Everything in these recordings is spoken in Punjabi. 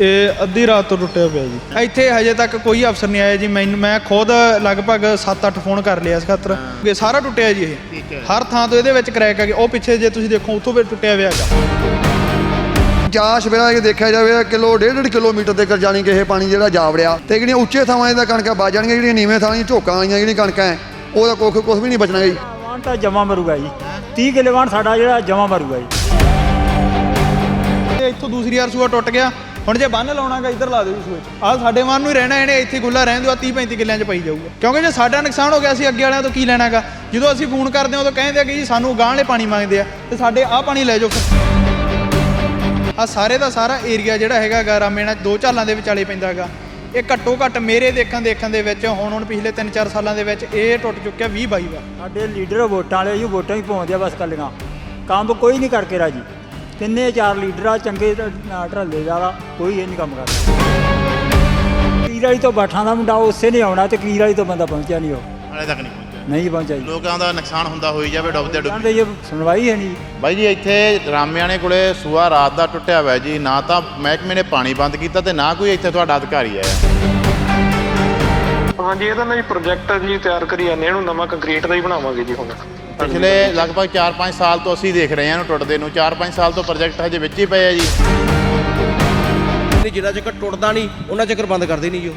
ਇਹ ਅੱਧੀ ਰਾਤ ਤੋਂ ਟੁੱਟਿਆ ਪਿਆ ਜੀ। ਇੱਥੇ ਹਜੇ ਤੱਕ ਕੋਈ ਅਫਸਰ ਨਹੀਂ ਆਇਆ ਜੀ। ਮੈਨੂੰ ਮੈਂ ਖੁਦ ਲਗਭਗ 7-8 ਫੋਨ ਕਰ ਲਿਆ ਇਸ ਖਾਤਰ। ਕਿ ਸਾਰਾ ਟੁੱਟਿਆ ਜੀ ਇਹ। ਹਰ ਥਾਂ ਤੋਂ ਇਹਦੇ ਵਿੱਚ ਕਰੈਕ ਹੈ ਉਹ ਪਿੱਛੇ ਜੇ ਤੁਸੀਂ ਦੇਖੋ ਉੱਥੋਂ ਵੀ ਟੁੱਟਿਆ ਹੋਇਆ ਹੈਗਾ। ਜਾਂ ਸਵੇਰਾ ਇਹ ਦੇਖਿਆ ਜਾਵੇ ਕਿਲੋ ਡੇਢ ਡੇਢ ਕਿਲੋਮੀਟਰ ਤੇ ਕਰ ਜਾਣੀ ਕਿ ਇਹ ਪਾਣੀ ਜਿਹੜਾ ਜਾ ਵੜਿਆ। ਤੇ ਜਿਹੜੀਆਂ ਉੱਚੇ ਥਾਵਾਂ ਇਹਦਾ ਕਣਕਾਂ ਵੱਜ ਜਾਣਗੀਆਂ ਜਿਹੜੀਆਂ ਨੀਵੇਂ ਥਾਵਾਂ 'ਚ ਝੋਕਾਂ ਵਾਲੀਆਂ ਜਿਹੜੀਆਂ ਕਣਕਾਂ ਹੈ ਉਹਦਾ ਕੁੱਖ ਕੁਝ ਵੀ ਨਹੀਂ ਬਚਣਾ ਜੀ। ਵਾਣ ਤਾਂ ਜਮਾ ਮਰੂਗਾ ਜੀ। 30 ਕਿੱਲੇ ਵਾਣ ਸਾਡਾ ਜਿਹੜਾ ਜਮਾ ਮਰੂਗਾ ਜੀ। ਇੱਥੋਂ ਦੂਸਰੀ ਵਾਰ ਸੂਆ ਟੁੱਟ ਗਿਆ। ਹੁਣ ਜੇ ਬੰਨ ਲਾਉਣਾਗਾ, ਇੱਧਰ ਲਾ ਦਿਓ ਜੀ ਸੂਏ। 'ਚ ਆਹ ਸਾਡੇ ਮਨ ਨੂੰ ਹੀ ਰਹਿਣਾ, ਇਹਨੇ ਇੱਥੇ ਖੁੱਲਾ ਰਹਿਣ ਦਿਓ ਆ 30 35 ਕਿੱਲਿਆਂ 'ਚ ਪਈ ਜਾਊਗਾ। ਕਿਉਂਕਿ ਜੇ ਸਾਡਾ ਨੁਕਸਾਨ ਹੋ ਗਿਆ, ਅਸੀਂ ਅੱਗੇ ਵਾਲਿਆਂ ਤੋਂ ਕੀ ਲੈਣਾਗਾ? ਜਦੋਂ ਅਸੀਂ ਫੋਨ ਕਰਦੇ ਹਾਂ, ਉਦੋਂ ਕਹਿੰਦੇ ਆ ਕਿ ਜੀ ਸਾਨੂੰ ਗਾਂਹਲੇ ਪਾਣੀ ਮੰਗਦੇ ਆ, ਤੇ ਸਾਡੇ ਆਹ ਪਾਣੀ ਲੈ ਜਾਓ। ਫਿਰ ਆ ਸਾਰੇ ਦਾ ਸਾਰਾ ਏਰੀਆ ਜਿਹੜਾ ਹੈਗਾ ਗਾ ਰਾਮੇਣਾ ਦੋ ਝਾਲਾਂ ਦੇ ਵਿਚਾਲੇ ਪੈਂਦਾ ਹੈਗਾ ਇਹ ਘੱਟੋ ਘੱਟ ਮੇਰੇ ਦੇਖਣ ਦੇਖਣ ਦੇ ਵਿੱਚ, ਹੁਣ ਹੁਣ ਪਿਛਲੇ 3-4 ਸਾਲਾਂ ਦੇ ਵਿੱਚ ਇਹ ਟੁੱਟ ਚੁੱਕਿਆ 20 22 ਵਾਰ। ਸਾਡੇ ਲੀਡਰ ਵੋਟਾਂ ਵਾਲੇ ਜੀ ਵੋਟਾਂ ਹੀ ਪਾਉਂਦੇ ਆ ਬਸ ਕੱਲੀਆਂ। ਕੰਮ ਕੋਈ ਨਹੀਂ ਕਰਕੇ ਰਾਜੀ। ਤਿੰਨੇ ਚਾਰ ਲੀਡਰ ਆ ਚੰਗੇ ਢਰਲੇ ਵਾਲਾ ਕੋਈ ਇਹ ਨਹੀਂ ਕੰਮ ਕਰਦਾ। ਕੀਰ ਵਾਲੀ ਤੋਂ ਬਾਠਾਂ ਦਾ ਮੁੰਡਾ ਉਸੇ ਨੇ ਆਉਣਾ ਤੇ ਕੀਰ ਵਾਲੀ ਤੋਂ ਬੰਦਾ ਪਹੁੰਚਿਆ ਨਹੀਂ ਉਹ। ਹਾਲੇ ਤੱਕ ਨਹੀਂ ਪਹੁੰਚਿਆ। ਨਹੀਂ ਪਹੁੰਚਿਆ ਲੋਕਾਂ ਦਾ ਨੁਕਸਾਨ ਹੁੰਦਾ ਹੋਈ ਜਾਵੇ ਡੁੱਬਦੇ ਡੁੱਬਦੇ ਇਹ ਸੁਣਵਾਈ ਹੈ ਨਹੀਂ। ਬਾਈ ਜੀ ਇੱਥੇ ਰਾਮਿਆਣੇ ਕੋਲੇ ਸੂਆ ਰਾਤ ਦਾ ਟੁੱਟਿਆ ਹੋਇਆ ਜੀ ਨਾ ਤਾਂ ਮਹਿਕਮੇ ਨੇ ਪਾਣੀ ਬੰਦ ਕੀਤਾ ਤੇ ਨਾ ਕੋਈ ਇੱਥੇ ਤੁਹਾਡਾ ਅਧਿਕਾਰੀ ਆਇਆ। ਹਾਂਜੀ ਇਹਦਾ ਨਾ ਜੀ ਪ੍ਰੋਜੈਕਟ ਜੀ ਤਿਆਰ ਕਰੀ ਜਾਂਦੇ ਇਹਨੂੰ ਨਵਾਂ ਕੰਕਰੀਟ ਦਾ ਹੀ ਬਣਾਵਾਂਗੇ ਜੀ ਹੁਣ। ਪਿਛਲੇ ਲਗਭਗ 4-5 ਸਾਲ ਤੋਂ ਅਸੀਂ ਦੇਖ ਰਹੇ ਹਾਂ ਇਹਨੂੰ ਟੁੱਟਦੇ ਨੂੰ 4-5 ਸਾਲ ਤੋਂ ਪ੍ਰੋਜੈਕਟ ਹਜੇ ਵਿੱਚ ਹੀ ਪਏ ਆ ਜੀ। ਨਹੀਂ ਜਿਹੜਾ ਚੱਕਰ ਟੁੱਟਦਾ ਨਹੀਂ ਉਹਨਾਂ ਚੱਕਰ ਬੰਦ ਕਰਦੇ ਨਹੀਂ ਜੀ ਉਹ।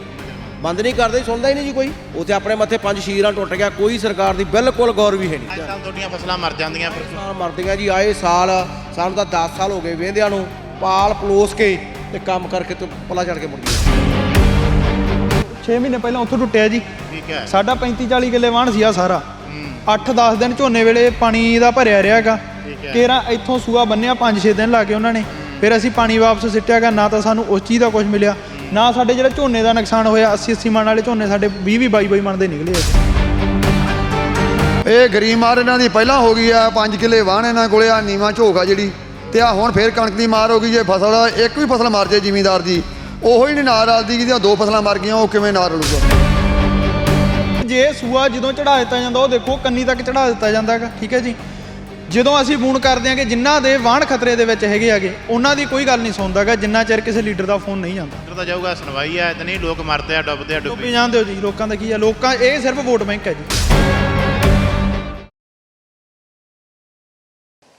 ਬੰਦ ਨਹੀਂ ਕਰਦੇ ਸੁਣਦਾ ਹੀ ਨਹੀਂ ਜੀ ਕੋਈ। ਉੱਥੇ ਆਪਣੇ ਮੱਥੇ ਪੰਜ ਸ਼ੀਰਾਂ ਟੁੱਟ ਗਿਆ ਕੋਈ ਸਰਕਾਰ ਦੀ ਬਿਲਕੁਲ ਗੌਰ ਵੀ ਹੈ ਨਹੀਂ। ਅੱਜ ਕੱਲ੍ਹ ਤੁਹਾਡੀਆਂ ਫਸਲਾਂ ਮਰ ਜਾਂਦੀਆਂ ਫਿਰ। ਸਾਲ ਮਰਦੀਆਂ ਜੀ ਆਏ ਸਾਲ ਸਾਨੂੰ ਤਾਂ 10 ਸਾਲ ਹੋ ਗਏ ਵੇਂਦਿਆਂ ਨੂੰ ਪਾਲ ਪਲੋਸ ਕੇ ਤੇ ਕੰਮ ਕਰਕੇ ਤੇ ਪਲਾ ਚੜ ਕੇ ਮੁੜ ਗਏ। 6 ਮਹੀਨੇ ਪਹਿਲਾਂ ਉੱਥੋਂ ਟੁੱਟਿਆ ਜੀ। ਠੀਕ ਹੈ। ਸਾਡਾ 35 40 ਕਿੱਲੇ ਵਾਹਣ ਸੀ ਆ ਸਾਰਾ। ਹੂੰ 8-10 ਦਿਨ ਝੋਨੇ ਵੇਲੇ ਪਾਣੀ ਦਾ ਭਰਿਆ ਰਿਹਾਗਾ ਠੀਕ ਹੈ। ਕੇਰਾ ਇੱਥੋਂ ਸੂਆ ਬੰਨਿਆ 5-6 ਦਿਨ ਲਾ ਕੇ ਉਹਨਾਂ ਨੇ। ਫਿਰ ਅਸੀਂ ਪਾਣੀ ਵਾਪਸ ਸਿੱਟਿਆਗਾ ਨਾ ਤਾਂ ਸਾਨੂੰ ਉਸ ਚੀਜ਼ ਦਾ ਕੁਝ ਮਿਲਿਆ ਨਾ ਸਾਡੇ ਜਿਹੜਾ ਝੋਨੇ ਦਾ ਨੁਕਸਾਨ ਹੋਇਆ 80-80 ਮਣ ਵਾਲੇ ਝੋਨੇ ਸਾਡੇ 20-20 22-22 ਮਣ ਦੇ ਨਿਕਲੇ ਆ। ਇਹ ਗਰੀਬ ਮਾਰ ਇਹਨਾਂ ਦੀ ਪਹਿਲਾਂ ਹੋ ਗਈ ਆ 5 ਕਿੱਲੇ ਵਾਹਣ ਇਹਨਾਂ ਕੋਲੇ ਆ ਨੀਵਾਂ ਝੋਕ ਆ ਜਿਹੜੀ। ਤੇ ਆ ਹੁਣ ਫੇਰ ਕਣਕ ਦੀ ਮਾਰ ਹੋ ਗਈ ਜੇ ਫਸਲ ਇੱਕ ਵੀ ਫਸਲ ਮਰ ਜੇ ਜ਼ਿਮੀਂਦਾਰ ਦੀ। ਉਹੋ ਹੀ ਨਹੀਂ ਨਾਲ ਰਲਦੀ ਜਿਹਦੀਆਂ ਦੋ ਫਸਲਾਂ ਮਰ ਗਈਆਂ ਉਹ ਕਿਵੇਂ ਨਾਲ ਰਲੂਗਾ? ਜੇ ਸੂਆ ਜਦੋਂ ਚੜਾ ਦਿੱਤਾ ਜਾਂਦਾ ਉਹ ਦੇਖੋ ਕੰਨੀ ਤੱਕ ਚੜਾ ਦਿੱਤਾ ਜਾਂਦਾਗਾ ਠੀਕ ਹੈ ਜੀ? ਜਦੋਂ ਅਸੀਂ ਫੋਨ ਕਰਦੇ ਹਾਂ ਕਿ ਜਿਨ੍ਹਾਂ ਦੇ ਵਾਹਣ ਖਤਰੇ ਦੇ ਵਿੱਚ ਹੈਗੇ ਆਗੇ ਉਹਨਾਂ ਦੀ ਕੋਈ ਗੱਲ ਨਹੀਂ ਸੁਣਦਾਗਾ ਜਿੰਨਾ ਚਿਰ ਕਿਸੇ ਲੀਡਰ ਦਾ ਫੋਨ ਨਹੀਂ ਜਾਂਦਾ। ਤਾਂ ਜਾਊਗਾ ਸੁਣਵਾਈ ਤੇ ਨਹੀਂ ਲੋਕ ਮਰਦੇ ਆ ਡੁੱਬਦੇ ਆ ਡੁੱਬੀ। ਡੁੱਬੀ ਜਾਂਦੇ ਹੋ ਜੀ ਲੋਕਾਂ ਦਾ ਕੀ ਆ ਲੋਕਾਂ ਇਹ ਸਿਰਫ ਵੋਟ ਬੈਂਕ ਹੈ ਜੀ।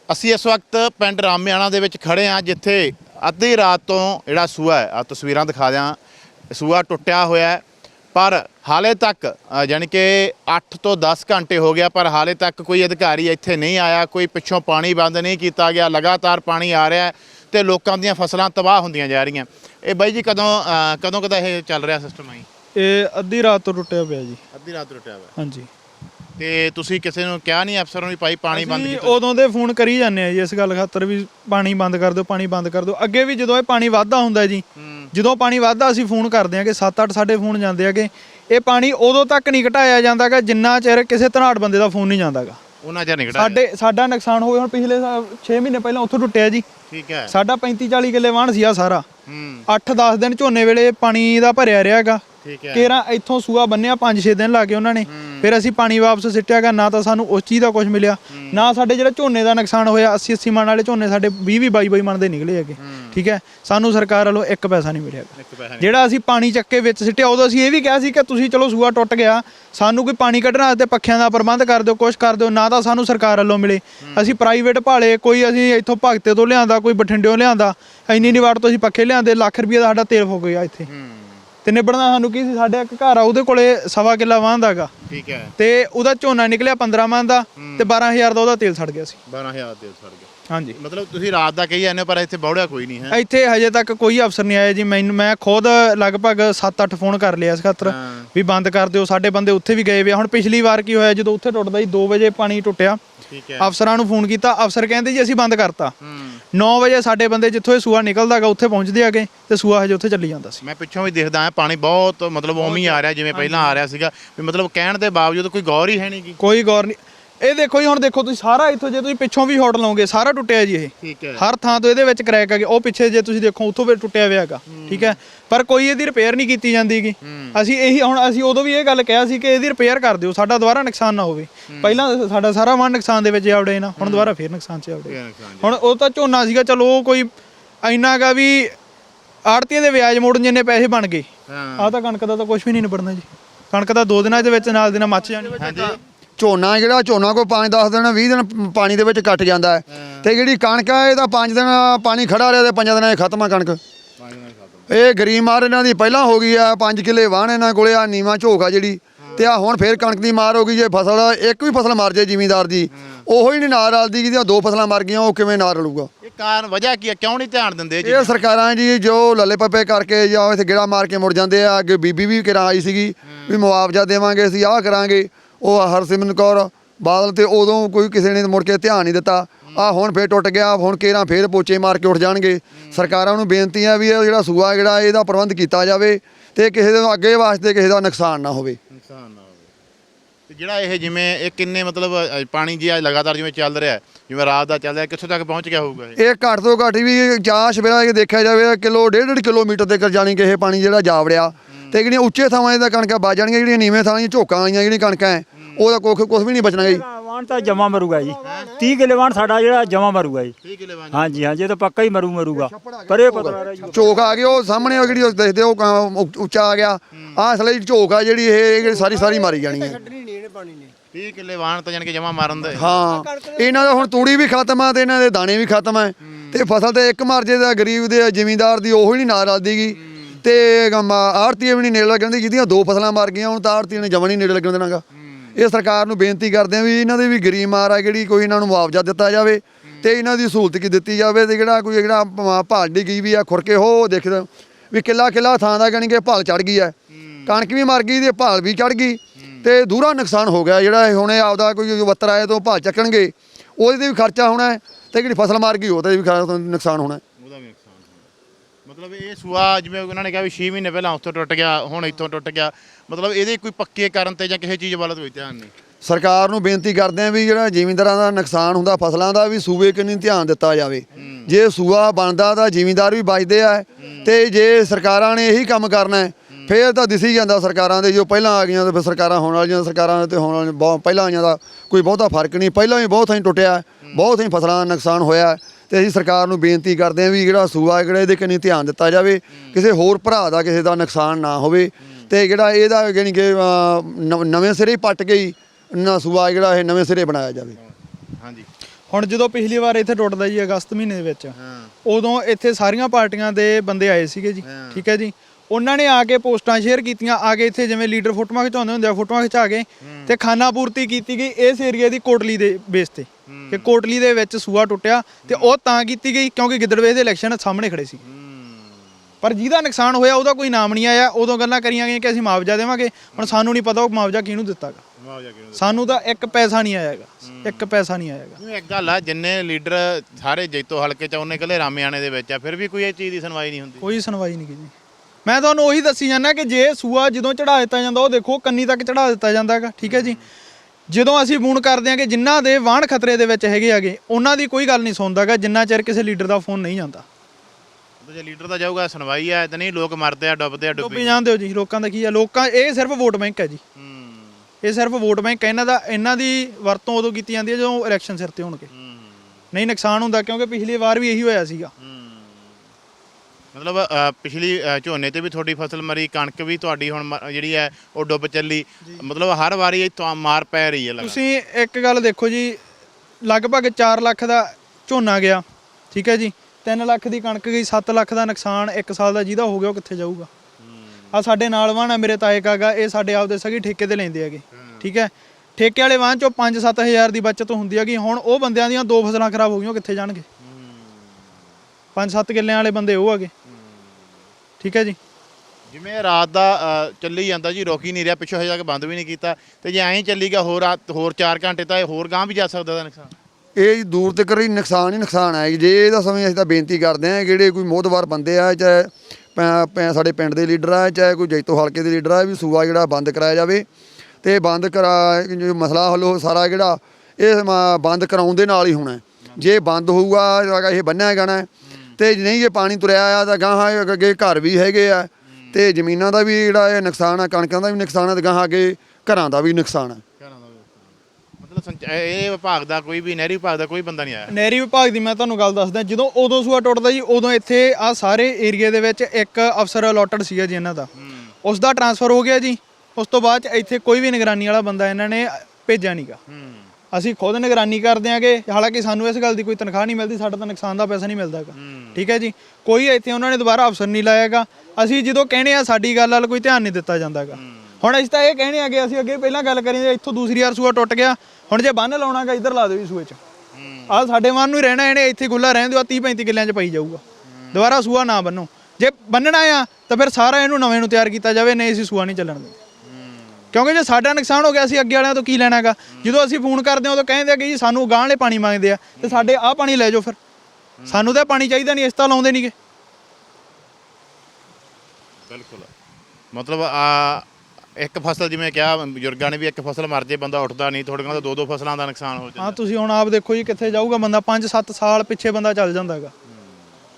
ਅਸੀਂ ਇਸ ਵਕਤ ਪਿੰਡ ਰਾਮਿਆਣਾ ਦੇ ਵਿੱਚ ਖੜੇ ਆ ਜਿੱਥੇ ਅੱਧੀ ਰਾਤ ਤੋਂ ਜਿਹੜਾ ਸੂਆ ਹੈ ਆ ਤਸਵੀਰਾਂ ਦਿਖਾ ਦਿਆਂ ਸੂਆ ਟੁੱਟਿਆ ਹੋਇਆ ਹੈ ਪਰ ਹਾਲੇ ਤੱਕ ਯਾਨੀ ਕਿ 8 ਤੋਂ 10 ਘੰਟੇ ਹੋ ਗਿਆ ਪਰ ਹਾਲੇ ਤੱਕ ਕੋਈ ਅਧਿਕਾਰੀ ਇੱਥੇ ਨਹੀਂ ਆਇਆ ਕੋਈ ਪਿੱਛੋਂ ਪਾਣੀ ਬੰਦ ਨਹੀਂ ਕੀਤਾ ਗਿਆ ਲਗਾਤਾਰ ਪਾਣੀ ਆ ਰਿਹਾ ਤੇ ਲੋਕਾਂ ਦੀਆਂ ਫਸਲਾਂ ਤਬਾਹ ਹੁੰਦੀਆਂ ਜਾ ਰਹੀਆਂ। ਇਹ ਬਾਈ ਜੀ ਕਦੋਂ ਕਦੋਂ ਕਦਾ ਇਹ ਚੱਲ ਰਿਹਾ ਸਿਸਟਮ ਆਈ ਇਹ ਅੱਧੀ ਰਾਤ ਤੋਂ ਟੁੱਟਿਆ ਪਿਆ ਜੀ। ਅੱਧੀ ਰਾਤ ਟੁੱਟਿਆ ਹੋਇਆ। ਹਾਂਜੀ। ਤੇ ਤੁਸੀਂ ਕਿਸੇ ਨੂੰ ਕਿਹਾ ਨਹੀਂ ਅਫਸਰ ਨੂੰ ਵੀ ਭਾਈ ਪਾਣੀ ਬੰਦ ਅਸੀਂ ਕੀਤਾ? ਉਦੋਂ ਦੇ ਫੋਨ ਕਰੀ ਜਾਂਦੇ ਆ ਜੀ ਇਸ ਗੱਲ ਖਾਤਰ ਵੀ ਪਾਣੀ ਬੰਦ ਕਰ ਦਿਓ ਪਾਣੀ ਬੰਦ ਕਰ ਦਿਓ। ਅੱਗੇ ਵੀ ਜਦੋਂ ਇਹ ਪਾਣੀ ਵੱਧਦਾ ਹੁੰਦਾ ਜੀ ਜਦੋਂ ਪਾਣੀ ਵੱਧਦਾ ਅਸੀਂ ਫੋਨ ਕਰਦੇ ਆ ਕਿ 7-8 ਸਾਡੇ ਫੋਨ ਜਾਂਦੇ ਆ ਕਿ ਇਹ ਪਾਣੀ ਉਦੋਂ ਤੱਕ ਨਹੀਂ ਘਟਾਇਆ ਜਾਂਦਾਗਾ ਜਿੰਨਾ ਚਿਰ ਕਿਸੇ ਧਨਾੜ ਬੰਦੇ ਦਾ ਫੋਨ ਨਹੀਂ ਜਾਂਦਾਗਾ। ਉਹਨਾਂ ਚਿਰ ਨਿਕੜਾ ਸਾਡੇ ਸਾਡਾ ਨੁਕਸਾਨ ਹੋਇਆ ਹੁਣ ਪਿਛਲੇ 6 ਮਹੀਨੇ ਪਹਿਲਾਂ ਉੱਥੋਂ ਟੁੱਟਿਆ ਜੀ। ਠੀਕ ਹੈ। ਸਾਡਾ 35-40 ਕਿੱਲੇ ਵਾਹਣ ਸੀ ਆ ਸਾਰਾ। ਹੂੰ। 8-10 ਦਿਨ ਝੋਨੇ ਵੇਲੇ ਪਾਣੀ ਦਾ ਭਰਿਆ ਰਿਹਾਗਾ ਠੀਕ ਹੈ। ਇੱਥੋਂ ਸੂਆ ਬੰਨਿਆ 5-6 ਦਿਨ ਲਾ ਕੇ ਉਹਨਾਂ ਨੇ। ਫਿਰ ਅਸੀਂ ਪਾਣੀ ਵਾਪਸ ਸਿੱਟਿਆਗਾ ਨਾ ਤਾਂ ਸਾਨੂੰ ਉਸ ਚੀਜ਼ ਦਾ ਕੁਝ ਮਿਲਿਆ। ਨਾ ਸਾਡੇ ਜਿਹੜਾ ਝੋਨੇ ਦਾ ਨੁਕਸਾਨ ਹੋਇਆ 80-80 ਮਣ ਵਾਲੇ ਝੋਨੇ ਸਾਡੇ 20-20 22-22 ਮਣ ਦੇ ਨਿਕਲੇ ਹੈਗੇ। ਠੀਕ ਹੈ? ਸਾਨੂੰ ਸਰਕਾਰ ਵੱਲੋਂ ਇੱਕ ਪੈਸਾ ਨਹੀਂ ਮਿਲਿਆ। ਜਿਹੜਾ ਅਸੀਂ ਪਾਣੀ ਚੱਕ ਕੇ ਵਿੱਚ ਸਿੱਟਿਆ ਉਦੋਂ ਅਸੀਂ ਇਹ ਵੀ ਕਿਹਾ ਸੀ ਕਿ ਤੁਸੀਂ ਚਲੋ ਸੂਆ ਟੁੱਟ ਗਿਆ ਸਾਨੂੰ ਕੋਈ ਪਾਣੀ ਕੱਢਣ ਵਾਸਤੇ ਪੱਖਿਆਂ ਦਾ ਪ੍ਰਬੰਧ ਕਰ ਦਿਓ ਕੁਛ ਕਰ ਦਿਓ ਨਾ ਤਾਂ ਸਾਨੂੰ ਸਰਕਾਰ ਵੱਲੋਂ ਮਿਲੇ। ਅਸੀਂ ਪ੍ਰਾਈਵੇਟ ਭਾਲੇ ਕੋਈ ਅਸੀਂ ਇੱਥੋਂ ਭਗਤੇ ਤੋਂ ਲਿਆਂਦਾ ਕੋਈ ਬਠਿੰਡਿਓਂ ਲਿਆਂਦਾ ਇੰਨੀ ਨਹੀਂ ਵਾਟ ਤੋਂ ਅਸੀਂ ਪੱਖੇ ਲਿਆਂਦੇ ਲੱਖ ਰੁਪਏ ਦਾ ਸਾਡਾ ਤੇਲ ਫੁੱਕ ਗਿਆ ਇੱਥੇ। ਤੇ ਨਿਬੜਨਾ ਸਾਨੂੰ ਕੀ ਸੀ? ਸਾਡੇ ਇੱਕ ਘਰ ਆ ਉਹਦੇ ਕੋਲੇ ਸਵਾ ਕਿੱਲਾ ਵਾਂਦਾਗਾ ਠੀਕ ਹੈ। ਤੇ ਉਹਦਾ ਝੋਨਾ ਨਿਕਲਿਆ 15 ਮਣ ਦਾ ਤੇ 12000 ਦਾ ਉਹਦਾ ਤੇਲ ਸੜ ਗਿਆ ਸੀ। 12000 ਦੇ ਸੜ ਗਏ ਹਾਂਜੀ। ਮਤਲਬ ਤੁਸੀਂ ਰਾਤ ਦਾ ਕਹੀ ਜਾਂਦੇ ਹੋ ਪਰ ਇੱਥੇ ਬੌੜਿਆ ਕੋਈ ਨਹੀਂ ਹੈ? ਇੱਥੇ ਹਜੇ ਤੱਕ ਕੋਈ ਅਫਸਰ ਨਹੀਂ ਆਇਆ ਜੀ। ਮੈਨੂੰ ਮੈਂ ਖੁਦ ਲਗਭਗ 7-8 ਫੋਨ ਕਰ ਲਿਆ ਇਸ ਖਾਤਰ। ਵੀ ਬੰਦ ਕਰ ਦਿਓ। ਸਾਡੇ ਬੰਦੇ ਉੱਥੇ ਵੀ ਗਏ ਵੇ। ਹੁਣ ਪਿਛਲੀ ਵਾਰ ਕੀ ਹੋਇਆ? ਜਦੋਂ ਉੱਥੇ ਟੁੱਟਦਾ ਸੀ 2 ਵਜੇ ਪਾਣੀ ਟੁੱਟਿਆ। ਠੀਕ ਹੈ। ਅਫਸਰਾਂ ਨੂੰ ਫੋਨ ਕੀਤਾ। ਅਫਸਰ ਕਹਿੰਦੇ ਜੀ ਅਸੀਂ ਬੰਦ ਕਰਤਾ। 9 ਵਜੇ ਸਾਡੇ ਬੰਦੇ ਜਿੱਥੋਂ ਇਹ ਸੂਆ ਨਿਕਲਦਾਗਾ ਉੱਥੇ ਪਹੁੰਚਦੇ ਆਗੇ ਤੇ ਸੂਆ ਹਜੇ ਉੱਥੇ ਚੱਲੀ ਜਾਂਦਾ ਸੀ। ਮੈਂ ਪਿੱਛੋਂ ਵੀ ਦੇਖਦਾ ਹਾਂ ਪਾਣੀ ਬਹੁਤ ਮਤਲਬ ਉਵੇਂ ਹੀ ਆ ਰਿਹਾ ਜਿਵੇਂ ਪਹਿਲਾਂ ਆ ਰਿਹਾ ਸੀਗਾ। ਵੀ ਮਤਲਬ ਕਹਿਣ ਦੇ ਬਾਵਜੂਦ ਕੋਈ ਗੌਰ ਹੀ ਹੈ ਨਹੀਂ ਕੋਈ ਗੌਰ ਨਹੀਂ ਇਹ ਦੇਖੋ ਜੀ ਹੁਣ ਦੇਖੋ ਤੁਸੀਂ ਸਾਰਾ ਇੱਥੋਂ ਜੇ ਤੁਸੀਂ ਪਿੱਛੋਂ ਵੀ ਹੋਟ ਲਾਓਗੇ ਸਾਰਾ ਟੁੱਟਿਆ ਜੀ ਇਹ। ਠੀਕ ਹੈ। ਹਰ ਥਾਂ ਤੋਂ ਇਹਦੇ ਵਿੱਚ ਕਰੈਕ ਹੈਗੇ ਉਹ ਪਿੱਛੇ ਜੇ ਤੁਸੀਂ ਦੇਖੋ ਉੱਥੋਂ ਵੀ ਟੁੱਟਿਆ ਹੋਇਆ ਹੈਗਾ। ਠੀਕ ਹੈ? ਪਰ ਕੋਈ ਇਹਦੀ ਰਿਪੇਅਰ ਨਹੀਂ ਕੀਤੀ ਜਾਂਦੀਗੀ ਅਸੀਂ ਇਹੀ ਹੁਣ ਅਸੀਂ ਉਦੋਂ ਵੀ ਇਹ ਗੱਲ ਕਿਹਾ ਸੀ ਕਿ ਇਹਦੀ ਰਿਪੇਅਰ ਕਰ ਦਿਓ। ਸਾਡਾ ਦੁਬਾਰਾ ਨੁਕਸਾਨ ਨਾ ਹੋਵੇ। ਪਹਿਲਾਂ ਸਾਡਾ ਸਾਰਾ ਮਨ ਨੁਕਸਾਨ ਦੇ ਵਿੱਚ ਆਵੜੇ ਨਾ ਹੁਣ ਦੁਬਾਰਾ ਫੇਰ ਨੁਕਸਾਨ ਚ ਆਵੜੇ ਹੁਣ ਉਹ ਤਾਂ ਝੋਨਾ ਸੀਗਾ ਚਲੋ ਕੋਈ ਇੰਨਾ ਗਾ ਵੀ ਆੜਤੀਆਂ ਦੇ ਵਿਆਜ ਮੋੜਨ ਜਿੰਨੇ ਪੈਸੇ ਬਣ ਗਏ। ਆਹ ਤਾਂ ਕਣਕ ਦਾ ਤਾਂ ਕੁਝ ਵੀ ਨਹੀਂ ਨਿਬੜਨਾ ਜੀ। ਕਣਕ ਤਾਂ ਦੋ ਦਿਨਾਂ ਦੇ ਵਿੱਚ ਨਾਲ ਦੀ ਨਾਲ ਮੱਚ ਜਾਣੀ। ਹਾਂਜੀ। ਝੋਨਾ ਜਿਹੜਾ ਝੋਨਾ ਕੋ 5-10 ਦਿਨ 20 ਦਿਨ ਪਾਣੀ ਦੇ ਵਿੱਚ ਕੱਟ ਜਾਂਦਾ ਹੈ। ਤੇ ਜਿਹੜੀ ਕਣਕ ਹੈ ਇਹ ਤਾਂ 5 ਦਿਨ ਪਾਣੀ ਖੜਾ ਰਿਹਾ ਤੇ 5 ਦਿਨਾਂ 'ਚ ਖਤਮ ਆ ਕਣਕ। ਇਹ ਗਰੀਬ ਮਾਰ ਇਹਨਾਂ ਦੀ ਪਹਿਲਾਂ ਹੋ ਗਈ ਆ 5 ਕਿੱਲੇ ਵਾਹਣ ਇਹਨਾਂ ਕੋਲੇ ਆ ਨੀਵਾ ਝੋਕ ਆ ਜਿਹੜੀ। ਤੇ ਆ ਹੁਣ ਫੇਰ ਕਣਕ ਦੀ ਮਾਰ ਹੋ ਗਈ ਜੇ ਫਸਲ ਇੱਕ ਵੀ ਫਸਲ ਮਰ ਜੇ ਜ਼ਿਮੀਂਦਾਰ ਦੀ ਉਹੋ ਹੀ ਨਹੀਂ ਨਾਲ ਰਲਦੀ ਜਿਹਦੀਆਂ ਦੋ ਫਸਲਾਂ ਮਰ ਗਈਆਂ ਉਹ ਕਿਵੇਂ ਨਾਲ ਰਲੂਗਾ? ਇਹ ਕਾਰਨ ਵਜ੍ਹਾ ਕੀ ਹੈ ਕਿਉਂ ਨਹੀਂ ਧਿਆਨ ਦਿੰਦੇ ਇਹ ਸਰਕਾਰਾਂ ਜੀ ਜੋ ਲੱਲੇ ਪੱਪੇ ਕਰਕੇ ਜਾਂ ਇੱਥੇ ਗੇੜਾ ਮਾਰ ਕੇ ਮੁੜ ਜਾਂਦੇ ਆ ਅੱਗੇ ਬੀਬੀ ਵੀ ਕਿਰਾਂ ਆਈ ਸੀਗੀ ਵੀ ਮੁਆਵਜ਼ਾ ਦੇਵਾਂਗੇ ਅਸੀਂ ਆਹ ਕਰਾਂਗੇ। ਉਹ ਹਰਸਿਮਰਨ ਕੌਰ ਬਾਦਲ ਤੇ ਉਦੋਂ ਕੋਈ ਕਿਸੇ ਨੇ ਮੁੜ ਕੇ ਧਿਆਨ ਨਹੀਂ ਦਿੱਤਾ। ਆ ਹੁਣ ਫੇਰ ਟੁੱਟ ਗਿਆ ਹੁਣ ਕੇਰਾਂ ਫੇਰ ਪੋਚੇ ਮਾਰ ਕੇ ਉੱਠ ਜਾਣਗੇ। ਸਰਕਾਰਾਂ ਨੂੰ ਬੇਨਤੀ ਆ ਵੀ ਇਹ ਜਿਹੜਾ ਸੂਆ ਜਿਹੜਾ ਇਹਦਾ ਪ੍ਰਬੰਧ ਕੀਤਾ ਜਾਵੇ ਤੇ ਕਿਸੇ ਦੇ ਅੱਗੇ ਵਾਸਤੇ ਕਿਸੇ ਦਾ ਨੁਕਸਾਨ ਨਾ ਹੋਵੇ। ਨੁਕਸਾਨ ਨਾ ਹੋਵੇ। ਤੇ ਜਿਹੜਾ ਇਹ ਜਿਵੇਂ ਇਹ ਕਿੰਨੇ ਮਤਲਬ ਪਾਣੀ ਜੀ ਅੱਜ ਲਗਾਤਾਰ ਜਿਵੇਂ ਚੱਲ ਰਿਹਾ ਜਿਵੇਂ ਰਾਤ ਦਾ ਚੱਲ ਰਿਹਾ ਕਿੱਥੋਂ ਤੱਕ ਪਹੁੰਚ ਗਿਆ ਹੋਊਗਾ ਇਹ? ਘੱਟ ਤੋਂ ਘੱਟ ਵੀ ਚਾਹ ਸਵੇਰਾ ਇਹ ਦੇਖਿਆ ਜਾਵੇ ਕਿਲੋ ਡੇਢ ਡੇਢ ਕਿਲੋਮੀਟਰ ਤੇ ਕਰ ਜਾਣੀ ਕਿ ਇਹ ਪਾਣੀ ਜਿਹੜਾ ਜਾ ਵੜਿਆ ਤੇ ਜਿਹੜੀਆਂ ਉੱਚੇ ਥਾਵਾਂ 'ਤੇ ਤਾਂ ਕਣਕਾਂ ਵੱਜ ਜਾਣਗੀਆਂ ਜਿਹੜੀਆਂ ਨੀਵੇਂ ਥਾਵਾਂ 'ਚ ਝੋਕਾਂ ਆਈਆਂ ਜਿਹੜੀਆਂ ਕਣਕਾਂ ਹੈ ਉਹਦਾ ਕੁਛ ਕੁਛ ਵੀ ਨਹੀਂ ਬਚਣਾ ਜੀ। ਵਾਣ ਤਾਂ ਜਮਾ ਮਰੂਗਾ ਜੀ। 30 ਕਿੱਲੇ ਵਾਣ ਸਾਡਾ ਜਿਹੜਾ ਜਮਾ ਮਰੂਗਾ ਜੀ। ਹਾਂਜੀ ਹਾਂਜੀ ਇਹ ਤਾਂ ਪੱਕਾ ਹੀ ਮਰੂ ਮਰੂਗਾ। ਪਰ ਇਹ ਪਤਾ ਰਿਹਾ ਜੀ। ਝੋਕ ਆ ਗਈ ਉਹ ਸਾਹਮਣੇ ਉਹ ਜਿਹੜੀ ਉਹ ਦੇਖਦੇ ਉਹ ਕਾਂ- ਉੱਚ- ਉੱਚਾ ਆ ਗਿਆ। ਆਹ ਅਸਲੇ ਝੋਕ ਆ ਜਿਹੜੀ ਇਹ ਇਹ ਸਾਰੀ ਸਾਰੀ ਮਾਰੀ ਜਾਣੀ ਹੈ। 30 ਕਿਲੇ ਵਾਹਣ ਤਾਂ ਜਾਨ ਕੇ ਜਮਾ ਮਾਰਨ ਦੇ। ਹਾਂ ਇਹਨਾਂ ਦਾ ਹੁਣ ਤੂੜੀ ਵੀ ਖਤਮ ਆ ਤੇ ਇਹਨਾਂ ਦੇ ਦਾਣੇ ਵੀ ਖਤਮ ਆ। ਤੇ ਫਸਲ ਤੇ ਇੱਕ ਮਰ ਜੇ ਦਾ ਗਰੀਬ ਦੇ ਜ਼ਿਮੀਂਦਾਰ ਦੀ ਉਹੀ ਨਹੀਂ ਨਾਲ ਰਲਦੀਗੀ। ਤੇ ਆੜਤੀ ਵੀ ਨਹੀਂ ਨੇੜੇ ਲੱਗਣ ਦੀ ਜਿਹਦੀਆਂ ਦੋ ਫਸਲਾਂ ਮਰ ਗਈਆਂ ਹੁਣ ਤਾਂ ਆੜਤੀ ਨੇ ਜਮਾ ਨਹੀਂ ਨੇੜੇ ਲੱਗਣ ਦੇਣਾਗਾ। ਇਹ ਸਰਕਾਰ ਨੂੰ ਬੇਨਤੀ ਕਰਦੇ ਆ ਵੀ ਇਹਨਾਂ ਦੇ ਵੀ ਗਰੀਬ ਮਾਰ ਆ ਜਿਹੜੀ ਕੋਈ ਇਹਨਾਂ ਨੂੰ ਮੁਆਵਜ਼ਾ ਦਿੱਤਾ ਜਾਵੇ ਤੇ ਇਹਨਾਂ ਦੀ ਸਹੂਲਤ ਕੀ ਦਿੱਤੀ ਜਾਵੇ ਤੇ ਜਿਹੜਾ ਕੋਈ ਜਿਹੜਾ ਭਾਲਡੀ ਗਈ ਵੀ ਆ ਖੁਰਕੇ ਹੋ ਦੇਖਦੇ ਵੀ ਕਿੱਲਾ ਕਿੱਲਾ ਥਾਂ ਦਾ ਜਾਣੀ ਕਿ ਭਾਲ ਚੜ ਗਈ ਆ। ਕਣਕ ਵੀ ਮਰ ਗਈ ਤੇ ਭਾਲ ਵੀ ਚੜ ਗਈ ਤੇ ਦੂਰਾ ਨੁਕਸਾਨ ਹੋ ਗਿਆ ਜਿਹੜਾ ਹੁਣ ਆਪਦਾ ਕੋਈ ਵੱਤਰ ਆਏ ਤੋਂ ਭਾਲ ਚੱਕਣਗੇ ਉਹਦੇ ਤੇ ਵੀ ਖਰਚਾ ਹੋਣਾ ਤੇ ਜਿਹੜੀ ਫਸਲ ਮਰ ਗਈ ਉਹਦੇ ਵੀ ਨੁਕਸਾਨ ਹੋਣਾ ਹੈ। ਉਹਦਾ ਵੀ ਨੁਕਸਾਨ ਹੋਣਾ ਮਤਲਬ ਇਹ ਸੂਆ ਜਿਵੇਂ ਉਹਨਾਂ ਨੇ ਕਿਹਾ ਵੀ 6 ਮਹੀਨੇ ਪਹਿਲਾਂ ਉੱਥੋਂ ਟੁੱਟ ਗਿਆ ਹੁਣ ਇੱਥੋਂ ਟੁੱਟ ਗਿਆ। ਮਤਲਬ ਇਹਦੇ ਕੋਈ ਪੱਕੇ ਕਰਨ ਤੇ ਜਾਂ ਕਿਸੇ ਚੀਜ਼ ਵੱਲ ਕੋਈ ਧਿਆਨ ਨਹੀਂ। ਸਰਕਾਰ ਨੂੰ ਬੇਨਤੀ ਕਰਦੇ ਆ ਵੀ ਜਿਹੜਾ ਜ਼ਿਮੀਂਦਾਰਾਂ ਦਾ ਨੁਕਸਾਨ ਹੁੰਦਾ ਫਸਲਾਂ ਦਾ ਵੀ ਸੂਬੇ ਕਿੰਨੀ ਧਿਆਨ ਦਿੱਤਾ ਜਾਵੇ। ਜੇ ਸੂਆ ਬਣਦਾ ਤਾਂ ਜ਼ਿਮੀਂਦਾਰ ਵੀ ਬਚਦੇ ਆ। ਤੇ ਜੇ ਸਰਕਾਰਾਂ ਨੇ ਇਹੀ ਕੰਮ ਕਰਨਾ ਹੈ ਫੇਰ ਤਾਂ ਦਿਸੀ ਜਾਂਦਾ ਸਰਕਾਰਾਂ ਦੇ ਜੋ ਪਹਿਲਾਂ ਆ ਗਈਆਂ ਤੇ ਫਿਰ ਸਰਕਾਰਾਂ ਹੋਣ ਵਾਲੀਆਂ ਸਰਕਾਰਾਂ ਤੇ ਹੋਣ ਵਾਲੀਆਂ ਪਹਿਲਾਂ ਆਈਆਂ ਦਾ ਕੋਈ ਬਹੁਤਾ ਫ਼ਰਕ ਨਹੀਂ। ਪਹਿਲਾਂ ਵੀ ਬਹੁਤ ਥਾਈਂ ਟੁੱਟਿਆ ਬਹੁਤ ਥਾਈਂ ਫਸਲਾਂ ਦਾ ਨੁਕਸਾਨ ਹੋਇਆ। ਤੇ ਅਸੀਂ ਸਰਕਾਰ ਨੂੰ ਬੇਨਤੀ ਕਰਦੇ ਹਾਂ ਵੀ ਜਿਹੜਾ ਸੂਆ ਹੈ ਜਿਹੜਾ ਇਹਦੇ ਕਿੰਨੀ ਧਿਆਨ ਦਿੱਤਾ ਜਾਵੇ ਕਿਸੇ ਹੋਰ ਭਰਾ ਦਾ ਕਿਸੇ ਦਾ ਨੁਕਸਾਨ ਨਾ ਹੋਵੇ ਤੇ ਜਿਹੜਾ ਇਹਦਾ ਯਾਨੀ ਕਿ ਨਵ- ਸਿਰੇ ਹੀ ਪੱਟ ਗਈ ਨਾ ਸੂਆ ਜਿਹੜਾ ਇਹ ਨਵੇਂ ਸਿਰੇ ਬਣਾਇਆ ਜਾਵੇ। ਹਾਂਜੀ। ਹੁਣ ਜਦੋਂ ਪਿਛਲੀ ਵਾਰ ਇੱਥੇ ਟੁੱਟਦਾ ਜੀ ਅਗਸਤ ਮਹੀਨੇ ਦੇ ਵਿੱਚ ਹਾਂ। ਉਦੋਂ ਇੱਥੇ ਸਾਰੀਆਂ ਪਾਰਟੀਆਂ ਦੇ ਬੰਦੇ ਆਏ ਸੀਗੇ ਜੀ। ਠੀਕ ਹੈ ਜੀ? ਉਹਨਾਂ ਨੇ ਆ ਕੇ ਪੋਸਟਾਂ ਸ਼ੇਅਰ ਕੀਤੀਆਂ ਆ ਕੇ ਇੱਥੇ ਜਿਵੇਂ ਲੀਡਰ ਫੋਟੋਆਂ ਖਿਚਾਉਂਦੇ ਹੁੰਦੇ ਆ ਫੋਟੋਆਂ ਖਿਚਾ ਕੇ ਤੇ ਖਾਨਾ ਪੂਰਤੀ ਕੀਤੀ ਗਈ ਇਸ ਏਰੀਆ ਦੀ ਕੋਟਲੀ ਦੇ ਬੇਸ ਤੇ। ਕਿ ਕੋਟਲੀ ਦੇ ਵਿੱਚ ਸੂਆ ਟੁੱਟਿਆ ਤੇ ਉਹ ਤਾਂ ਕੀਤੀ ਗਈ ਕਿਉਂਕਿ ਗਿੱਦੜਵੇ ਦੇ ਇਲੈਕਸ਼ਨ ਸਾਹਮਣੇ ਖੜੇ ਸੀ। ਪਰ ਜਿਹਦਾ ਨੁਕਸਾਨ ਹੋਇਆ ਉਹਦਾ ਕੋਈ ਨਾਮ ਨਹੀਂ ਆਇਆ ਉਦੋਂ ਗੱਲਾਂ ਕਰੀਆਂ ਗਈਆਂ ਕਿ ਅਸੀਂ ਮੁਆਵਜ਼ਾ ਦੇਵਾਂਗੇ। ਹੁਣ ਸਾਨੂੰ ਨਹੀਂ ਪਤਾ ਉਹ ਮੁਆਵਜ਼ਾ ਕਿਹਨੂੰ ਦਿੱਤਾਗਾ। ਮੁਆਵਜ਼ਾ ਕਿਹਨੂੰ ਸਾਨੂੰ ਤਾਂ ਇੱਕ ਪੈਸਾ ਨਹੀਂ ਆਇਆਗਾ। ਇੱਕ ਪੈਸਾ ਨਹੀਂ ਆਇਆਗਾ। ਇੱਕ ਗੱਲ ਆ ਜਿੰਨੇ ਲੀਡਰ ਸਾਰੇ ਜੈਤੋ ਹਲਕੇ ਚ ਉਹਨੇ ਕੱਲੇ ਰਾਮਿਆਣੇ ਦੇ ਵਿੱਚ ਆ ਫਿਰ ਵੀ ਕੋਈ ਇਹ ਚੀਜ਼ ਦੀ ਸੁਣਵਾਈ ਨਹੀਂ ਹੁੰਦੀ। ਕੋਈ ਸੁਣਵਾਈ ਨਹੀਂ ਕੀਤੀ ਮੈਂ ਤੁਹਾਨੂੰ ਉਹੀ ਦੱਸੀ ਜਾਂਦਾ ਕਿ ਜੇ ਸੂਆ ਜਦੋਂ ਚੜਾ ਦਿੱਤਾ ਜਾਂਦਾ ਉਹ ਦੇਖੋ ਕੰਨੀ ਤੱਕ ਚੜਾ ਦਿੱਤਾ ਜਾਂਦਾ ਹੈਗਾ ਠੀਕ ਹੈ ਜੀ? ਜਦੋਂ ਅਸੀਂ ਫੋਨ ਕਰਦੇ ਹਾਂ ਕਿ ਜਿਨ੍ਹਾਂ ਦੇ ਵਾਹਣ ਖਤਰੇ ਦੇ ਵਿੱਚ ਹੈਗੇ ਆਗੇ ਉਹਨਾਂ ਦੀ ਕੋਈ ਗੱਲ ਨਹੀਂ ਸੁਣਦਾਗਾ ਜਿੰਨਾ ਚਿਰ ਕਿਸੇ ਲੀਡਰ ਦਾ ਫੋਨ ਨਹੀਂ ਜਾਂਦਾ। ਜੇ ਲੀਡਰ ਦਾ ਜਾਊਗਾ ਸੁਣਵਾਈ ਆ ਤੇ ਨਹੀਂ ਲੋਕ ਮਰਦੇ ਆ ਡੁੱਬਦੇ ਆ ਡੁੱਬੀ ਜਾਂਦੇ ਹੋ ਜੀ ਲੋਕਾਂ ਦਾ ਕੀ ਆ ਲੋਕਾਂ ਇਹ ਸਿਰਫ ਵੋਟ ਬੈਂਕ ਹੈ ਜੀ। ਹੂੰ। ਇਹ ਸਿਰਫ ਵੋਟ ਬੈਂਕ ਹੈ ਇਹਨਾਂ ਦਾ ਇਹਨਾਂ ਦੀ ਵਰਤੋਂ ਉਦੋਂ ਕੀਤੀ ਜਾਂਦੀ ਹੈ ਜਦੋਂ ਇਲੈਕਸ਼ਨ ਸਿਰ ਤੇ ਹੋਣਗੇ। ਹੂੰ। ਨਹੀਂ ਨੁਕਸਾਨ ਹੁੰਦਾ ਕਿਉਂਕਿ ਪਿਛਲੀ ਵਾਰ ਵੀ ਇਹੀ ਹੋਇਆ ਸੀਗਾ। ਹੂੰ। ਮਤਲਬ ਅ, ਪਿਛਲੀ ਅ, ਝੋਨੇ ਤੇ ਵੀ ਤੁਹਾਡੀ ਫਸਲ ਮਰੀ ਕਣਕ ਵੀ ਤੁਹਾਡੀ ਹੁਣ ਮ- ਜਿਹੜੀ ਹੈ ਉਹ ਡੁੱਬ ਚੱਲੀ। ਮਤਲਬ ਹਰ ਵਾਰੀ ਇਹ ਤਾਂ ਮਾਰ ਪੈ ਰਹੀ ਹੈ ਤੁਸੀਂ ਇੱਕ ਗੱਲ ਦੇਖੋ ਜੀ ਲਗਭਗ 4 ਲੱਖ ਦਾ ਝੋਨਾ ਗਿਆ ਠੀਕ ਹੈ ਜੀ? 3 ਲੱਖ ਦੀ ਕਣਕ ਗਈ 7 ਲੱਖ ਦਾ ਨੁਕਸਾਨ ਇੱਕ ਸਾਲ ਦਾ ਜਿਹਦਾ ਹੋ ਗਿਆ ਉਹ ਕਿੱਥੇ ਜਾਊਗਾ? ਆ ਸਾਡੇ ਨਾਲ ਵਾਹਣ ਮੇਰੇ ਤਾਏ ਕਾਗਾ ਇਹ ਸਾਡੇ ਆਪਦੇ ਸਗੀ ਠੇਕੇ ਤੇ ਲੈਂਦੇ ਹੈਗੇ ਠੀਕ ਹੈ? ਠੇਕੇ ਵਾਲੇ ਵਾਹਨ ਚੋਂ 5-7 ਹਜ਼ਾਰ ਦੀ ਬਚਤ ਹੁੰਦੀ ਹੈਗੀ ਹੁਣ ਉਹ ਬੰਦਿਆਂ ਦੀਆਂ ਦੋ ਫਸਲਾਂ ਖਰਾਬ ਹੋ ਗਈਆਂ ਉਹ ਕਿੱਥੇ ਜਾਣਗੇ? 5-7 ਕਿੱਲਿਆਂ ਵਾਲੇ ਬੰਦੇ ਉਹ ਹੈਗੇ। ਠੀਕ ਹੈ ਜੀ ਜਿਵੇਂ ਰਾਤ ਦਾ ਅ, ਚੱਲੀ ਜਾਂਦਾ ਜੀ ਰੋਕ ਹੀ ਨਹੀਂ ਰਿਹਾ ਪਿੱਛੋਂ ਹਜੇ ਤੱਕ ਬੰਦ ਵੀ ਨਹੀਂ ਕੀਤਾ ਤੇ ਜੇ ਐਂ ਹੀ ਚੱਲੀ ਗਿਆ ਹੋਰ ਰਾਤ ਹੋਰ 4 ਘੰਟੇ ਤਾਂ ਇਹ ਹੋਰ ਗਾਂ ਵੀ ਜਾ ਸਕਦਾ ਦਾ ਨੁਕਸਾਨ ਇਹ ਜੀ ਦੂਰ ਤੱਕ ਹੀ ਨੁਕਸਾਨ ਹੀ ਨੁਕਸਾਨ ਹੈ ਜੇ ਇਹਦਾ ਸਮੇਂ ਅਸੀਂ ਤਾਂ ਬੇਨਤੀ ਕਰਦੇ ਹਾਂ ਜਿਹੜੇ ਕੋਈ ਮੋਹਤਵਾਰ ਬੰਦੇ ਆ ਚਾਹੇ ਪੈ- ਪੈ- ਸਾਡੇ ਪਿੰਡ ਦੇ ਲੀਡਰ ਆ ਚਾਹੇ ਕੋਈ ਜੈਤੋ ਹਲਕੇ ਦੇ ਲੀਡਰ ਆ ਵੀ ਸੂਆ ਜਿਹੜਾ ਬੰਦ ਕਰਾਇਆ ਜਾਵੇ ਤੇ ਬੰਦ ਕਰਾ ਜੋ ਮਸਲਾ ਹੱਲ ਉਹ ਸਾਰਾ ਜਿਹੜਾ ਇਹ ਮ- ਬੰਦ ਕਰਾਉਣ ਦੇ ਨਾਲ ਹੀ ਹੋਣਾ ਹੈ। ਜੇ ਬੰਦ ਹੋਊਗਾ ਤਾਂ ਇਹ ਬੰਨਿਆ ਜਾਣਾ ਹੈ। ਤੇ ਜੇ ਨਹੀਂ ਇਹ ਪਾਣੀ ਤੁਰਿਆ ਆ ਤਾਂ ਗਾਹਾਂ ਅੱਗੇ ਘਰ ਵੀ ਹੈਗੇ ਆ ਤੇ ਜ਼ਮੀਨਾਂ ਦਾ ਵੀ ਜਿਹੜਾ ਇਹ ਨੁਕਸਾਨ ਆ ਕਣਕਾਂ ਦਾ ਵੀ ਨੁਕਸਾਨ ਆ ਤੇ ਗਾਹਾਂ ਅੱਗੇ ਘਰਾਂ ਦਾ ਵੀ ਨੁਕਸਾਨ ਆ। ਮਤਲਬ ਸੰਚ- ਇਹ ਵਿਭਾਗ ਦਾ ਕੋਈ ਵੀ ਨਹਿਰੀ ਵਿਭਾਗ ਦਾ ਕੋਈ ਬੰਦਾ ਨਹੀਂ ਆਇਆ? ਨਹਿਰੀ ਵਿਭਾਗ ਦੀ ਮੈਂ ਤੁਹਾਨੂੰ ਗੱਲ ਦੱਸਦਾ ਜਦੋਂ ਉਦੋਂ ਸੂਆ ਟੁੱਟਦਾ ਜੀ ਉਦੋਂ ਇੱਥੇ ਆ ਸਾਰੇ ਏਰੀਆ ਦੇ ਵਿੱਚ ਇੱਕ ਅਫਸਰ ਅਲੋਟਡ ਸੀਗਾ ਜੀ ਇਹਨਾਂ ਦਾ। ਉਸ ਦਾ ਟਰਾਂਸਫਰ ਹੋ ਗਿਆ ਜੀ। ਉਸ ਤੋਂ ਬਾਅਦ 'ਚ ਇੱਥੇ ਕੋਈ ਵੀ ਨਿਗਰਾਨੀ ਵਾਲਾ ਬੰਦਾ ਇਹਨਾਂ ਨੇ ਭੇਜਿਆ ਨਹੀਂਗਾ ਅਸੀਂ ਖੁਦ ਨਿਗਰਾਨੀ ਕਰਦੇ ਆਂਗੇ ਹਾਲਾਂਕਿ ਸਾਨੂੰ ਇਸ ਗੱਲ ਦੀ ਕੋਈ ਤਨਖਾਹ ਨਹੀਂ ਮਿਲਦੀ ਸਾਡਾ ਤਾਂ ਨੁਕਸਾਨ ਦਾ ਪੈਸਾ ਨਹੀਂ ਮਿਲਦਾਗਾ ਠੀਕ ਹੈ ਜੀ? ਕੋਈ ਇੱਥੇ ਉਹਨਾਂ ਨੇ ਦੁਬਾਰਾ ਅਫਸਰ ਨਹੀਂ ਲਾਇਆਗਾ ਅਸੀਂ ਜਦੋਂ ਕਹਿੰਦੇ ਆ ਸਾਡੀ ਗੱਲ ਵੱਲ ਕੋਈ ਧਿਆਨ ਨਹੀਂ ਦਿੱਤਾ ਜਾਂਦਾਗਾ ਹੁਣ ਅਸੀਂ ਤਾਂ ਇਹ ਕਹਿੰਦੇ ਆਗੇ ਅਸੀਂ ਅੱਗੇ ਪਹਿਲਾਂ ਗੱਲ ਕਰੀ ਜੇ ਇੱਥੋਂ ਦੂਸਰੀ ਵਾਰ ਸੂਆ ਟੁੱਟ ਗਿਆ। ਹੁਣ ਜੇ ਬੰਨ ਲਾਉਣਾਗਾ ਇੱਧਰ ਲਾ ਦਿਓ ਸੂਏ 'ਚ। ਆ ਸਾਡੇ ਮਨ ਨੂੰ ਹੀ ਰਹਿਣਾ ਇਹਨੇ ਇੱਥੇ ਗੁੱਲਾ ਰਹਿਣ ਦਿਓ 30 35 ਕਿੱਲਿਆਂ 'ਚ ਪਈ ਜਾਊਗਾ। ਦੁਬਾਰਾ ਸੂਆ ਨਾ ਬੰਨੋ। ਜੇ ਬੰਨਣਾ ਆ ਤਾਂ ਫਿਰ ਸਾਰਾ ਇਹਨੂੰ ਨਵੇਂ ਨੂੰ ਤਿਆਰ ਕੀਤਾ ਜਾਵੇ ਨਹੀਂ ਅਸੀਂ ਸੂਆ ਨਹੀਂ ਚੱਲਣ ਦੇ ਕਿਉਂਕਿ ਜੇ ਸਾਡਾ ਨੁਕਸਾਨ ਹੋ ਗਿਆ ਅਸੀਂ ਅੱਗੇ ਵਾਲਿਆਂ ਤੋਂ ਕੀ ਲੈਣਾਗਾ? ਜਦੋਂ ਅਸੀਂ ਫੋਨ ਕਰਦੇ ਹਾਂ ਉਦੋਂ ਕਹਿੰਦੇ ਆ ਕਿ ਜੀ ਸਾਨੂੰ ਗਾਂਹ ਵਾਲੇ ਪਾਣੀ ਮੰਗਦੇ ਆ ਤੇ ਸਾਡੇ ਆਹ ਪਾਣੀ ਲੈ ਜਾਓ ਫਿਰ। ਸਾਨੂੰ ਤਾਂ ਪਾਣੀ ਚਾਹੀਦਾ ਨਹੀਂ ਇਸ ਤਾਂ ਲਾਉਂਦੇ ਨਹੀਂਗੇ ਬਿਲਕੁਲ। ਮਤਲਬ ਆ ਇੱਕ ਫਸਲ ਜਿਵੇਂ ਕਿਹਾ ਬਜ਼ੁਰਗਾਂ ਨੇ ਵੀ ਇੱਕ ਫਸਲ ਮਰ ਜੇ ਬੰਦਾ ਉੱਠਦਾ ਨਹੀਂ ਥੋੜੀਆਂ ਤਾਂ ਦੋ ਦੋ ਫਸਲਾਂ ਦਾ ਨੁਕਸਾਨ ਹੋ ਜਾਂਦਾ। ਹਾਂ ਤੁਸੀਂ ਹੁਣ ਆਪ ਦੇਖੋ ਜੀ ਕਿੱਥੇ ਜਾਊਗਾ ਬੰਦਾ 5-7 ਸਾਲ ਪਿੱਛੇ ਬੰਦਾ ਚੱਲ ਜਾਂਦਾਗਾ।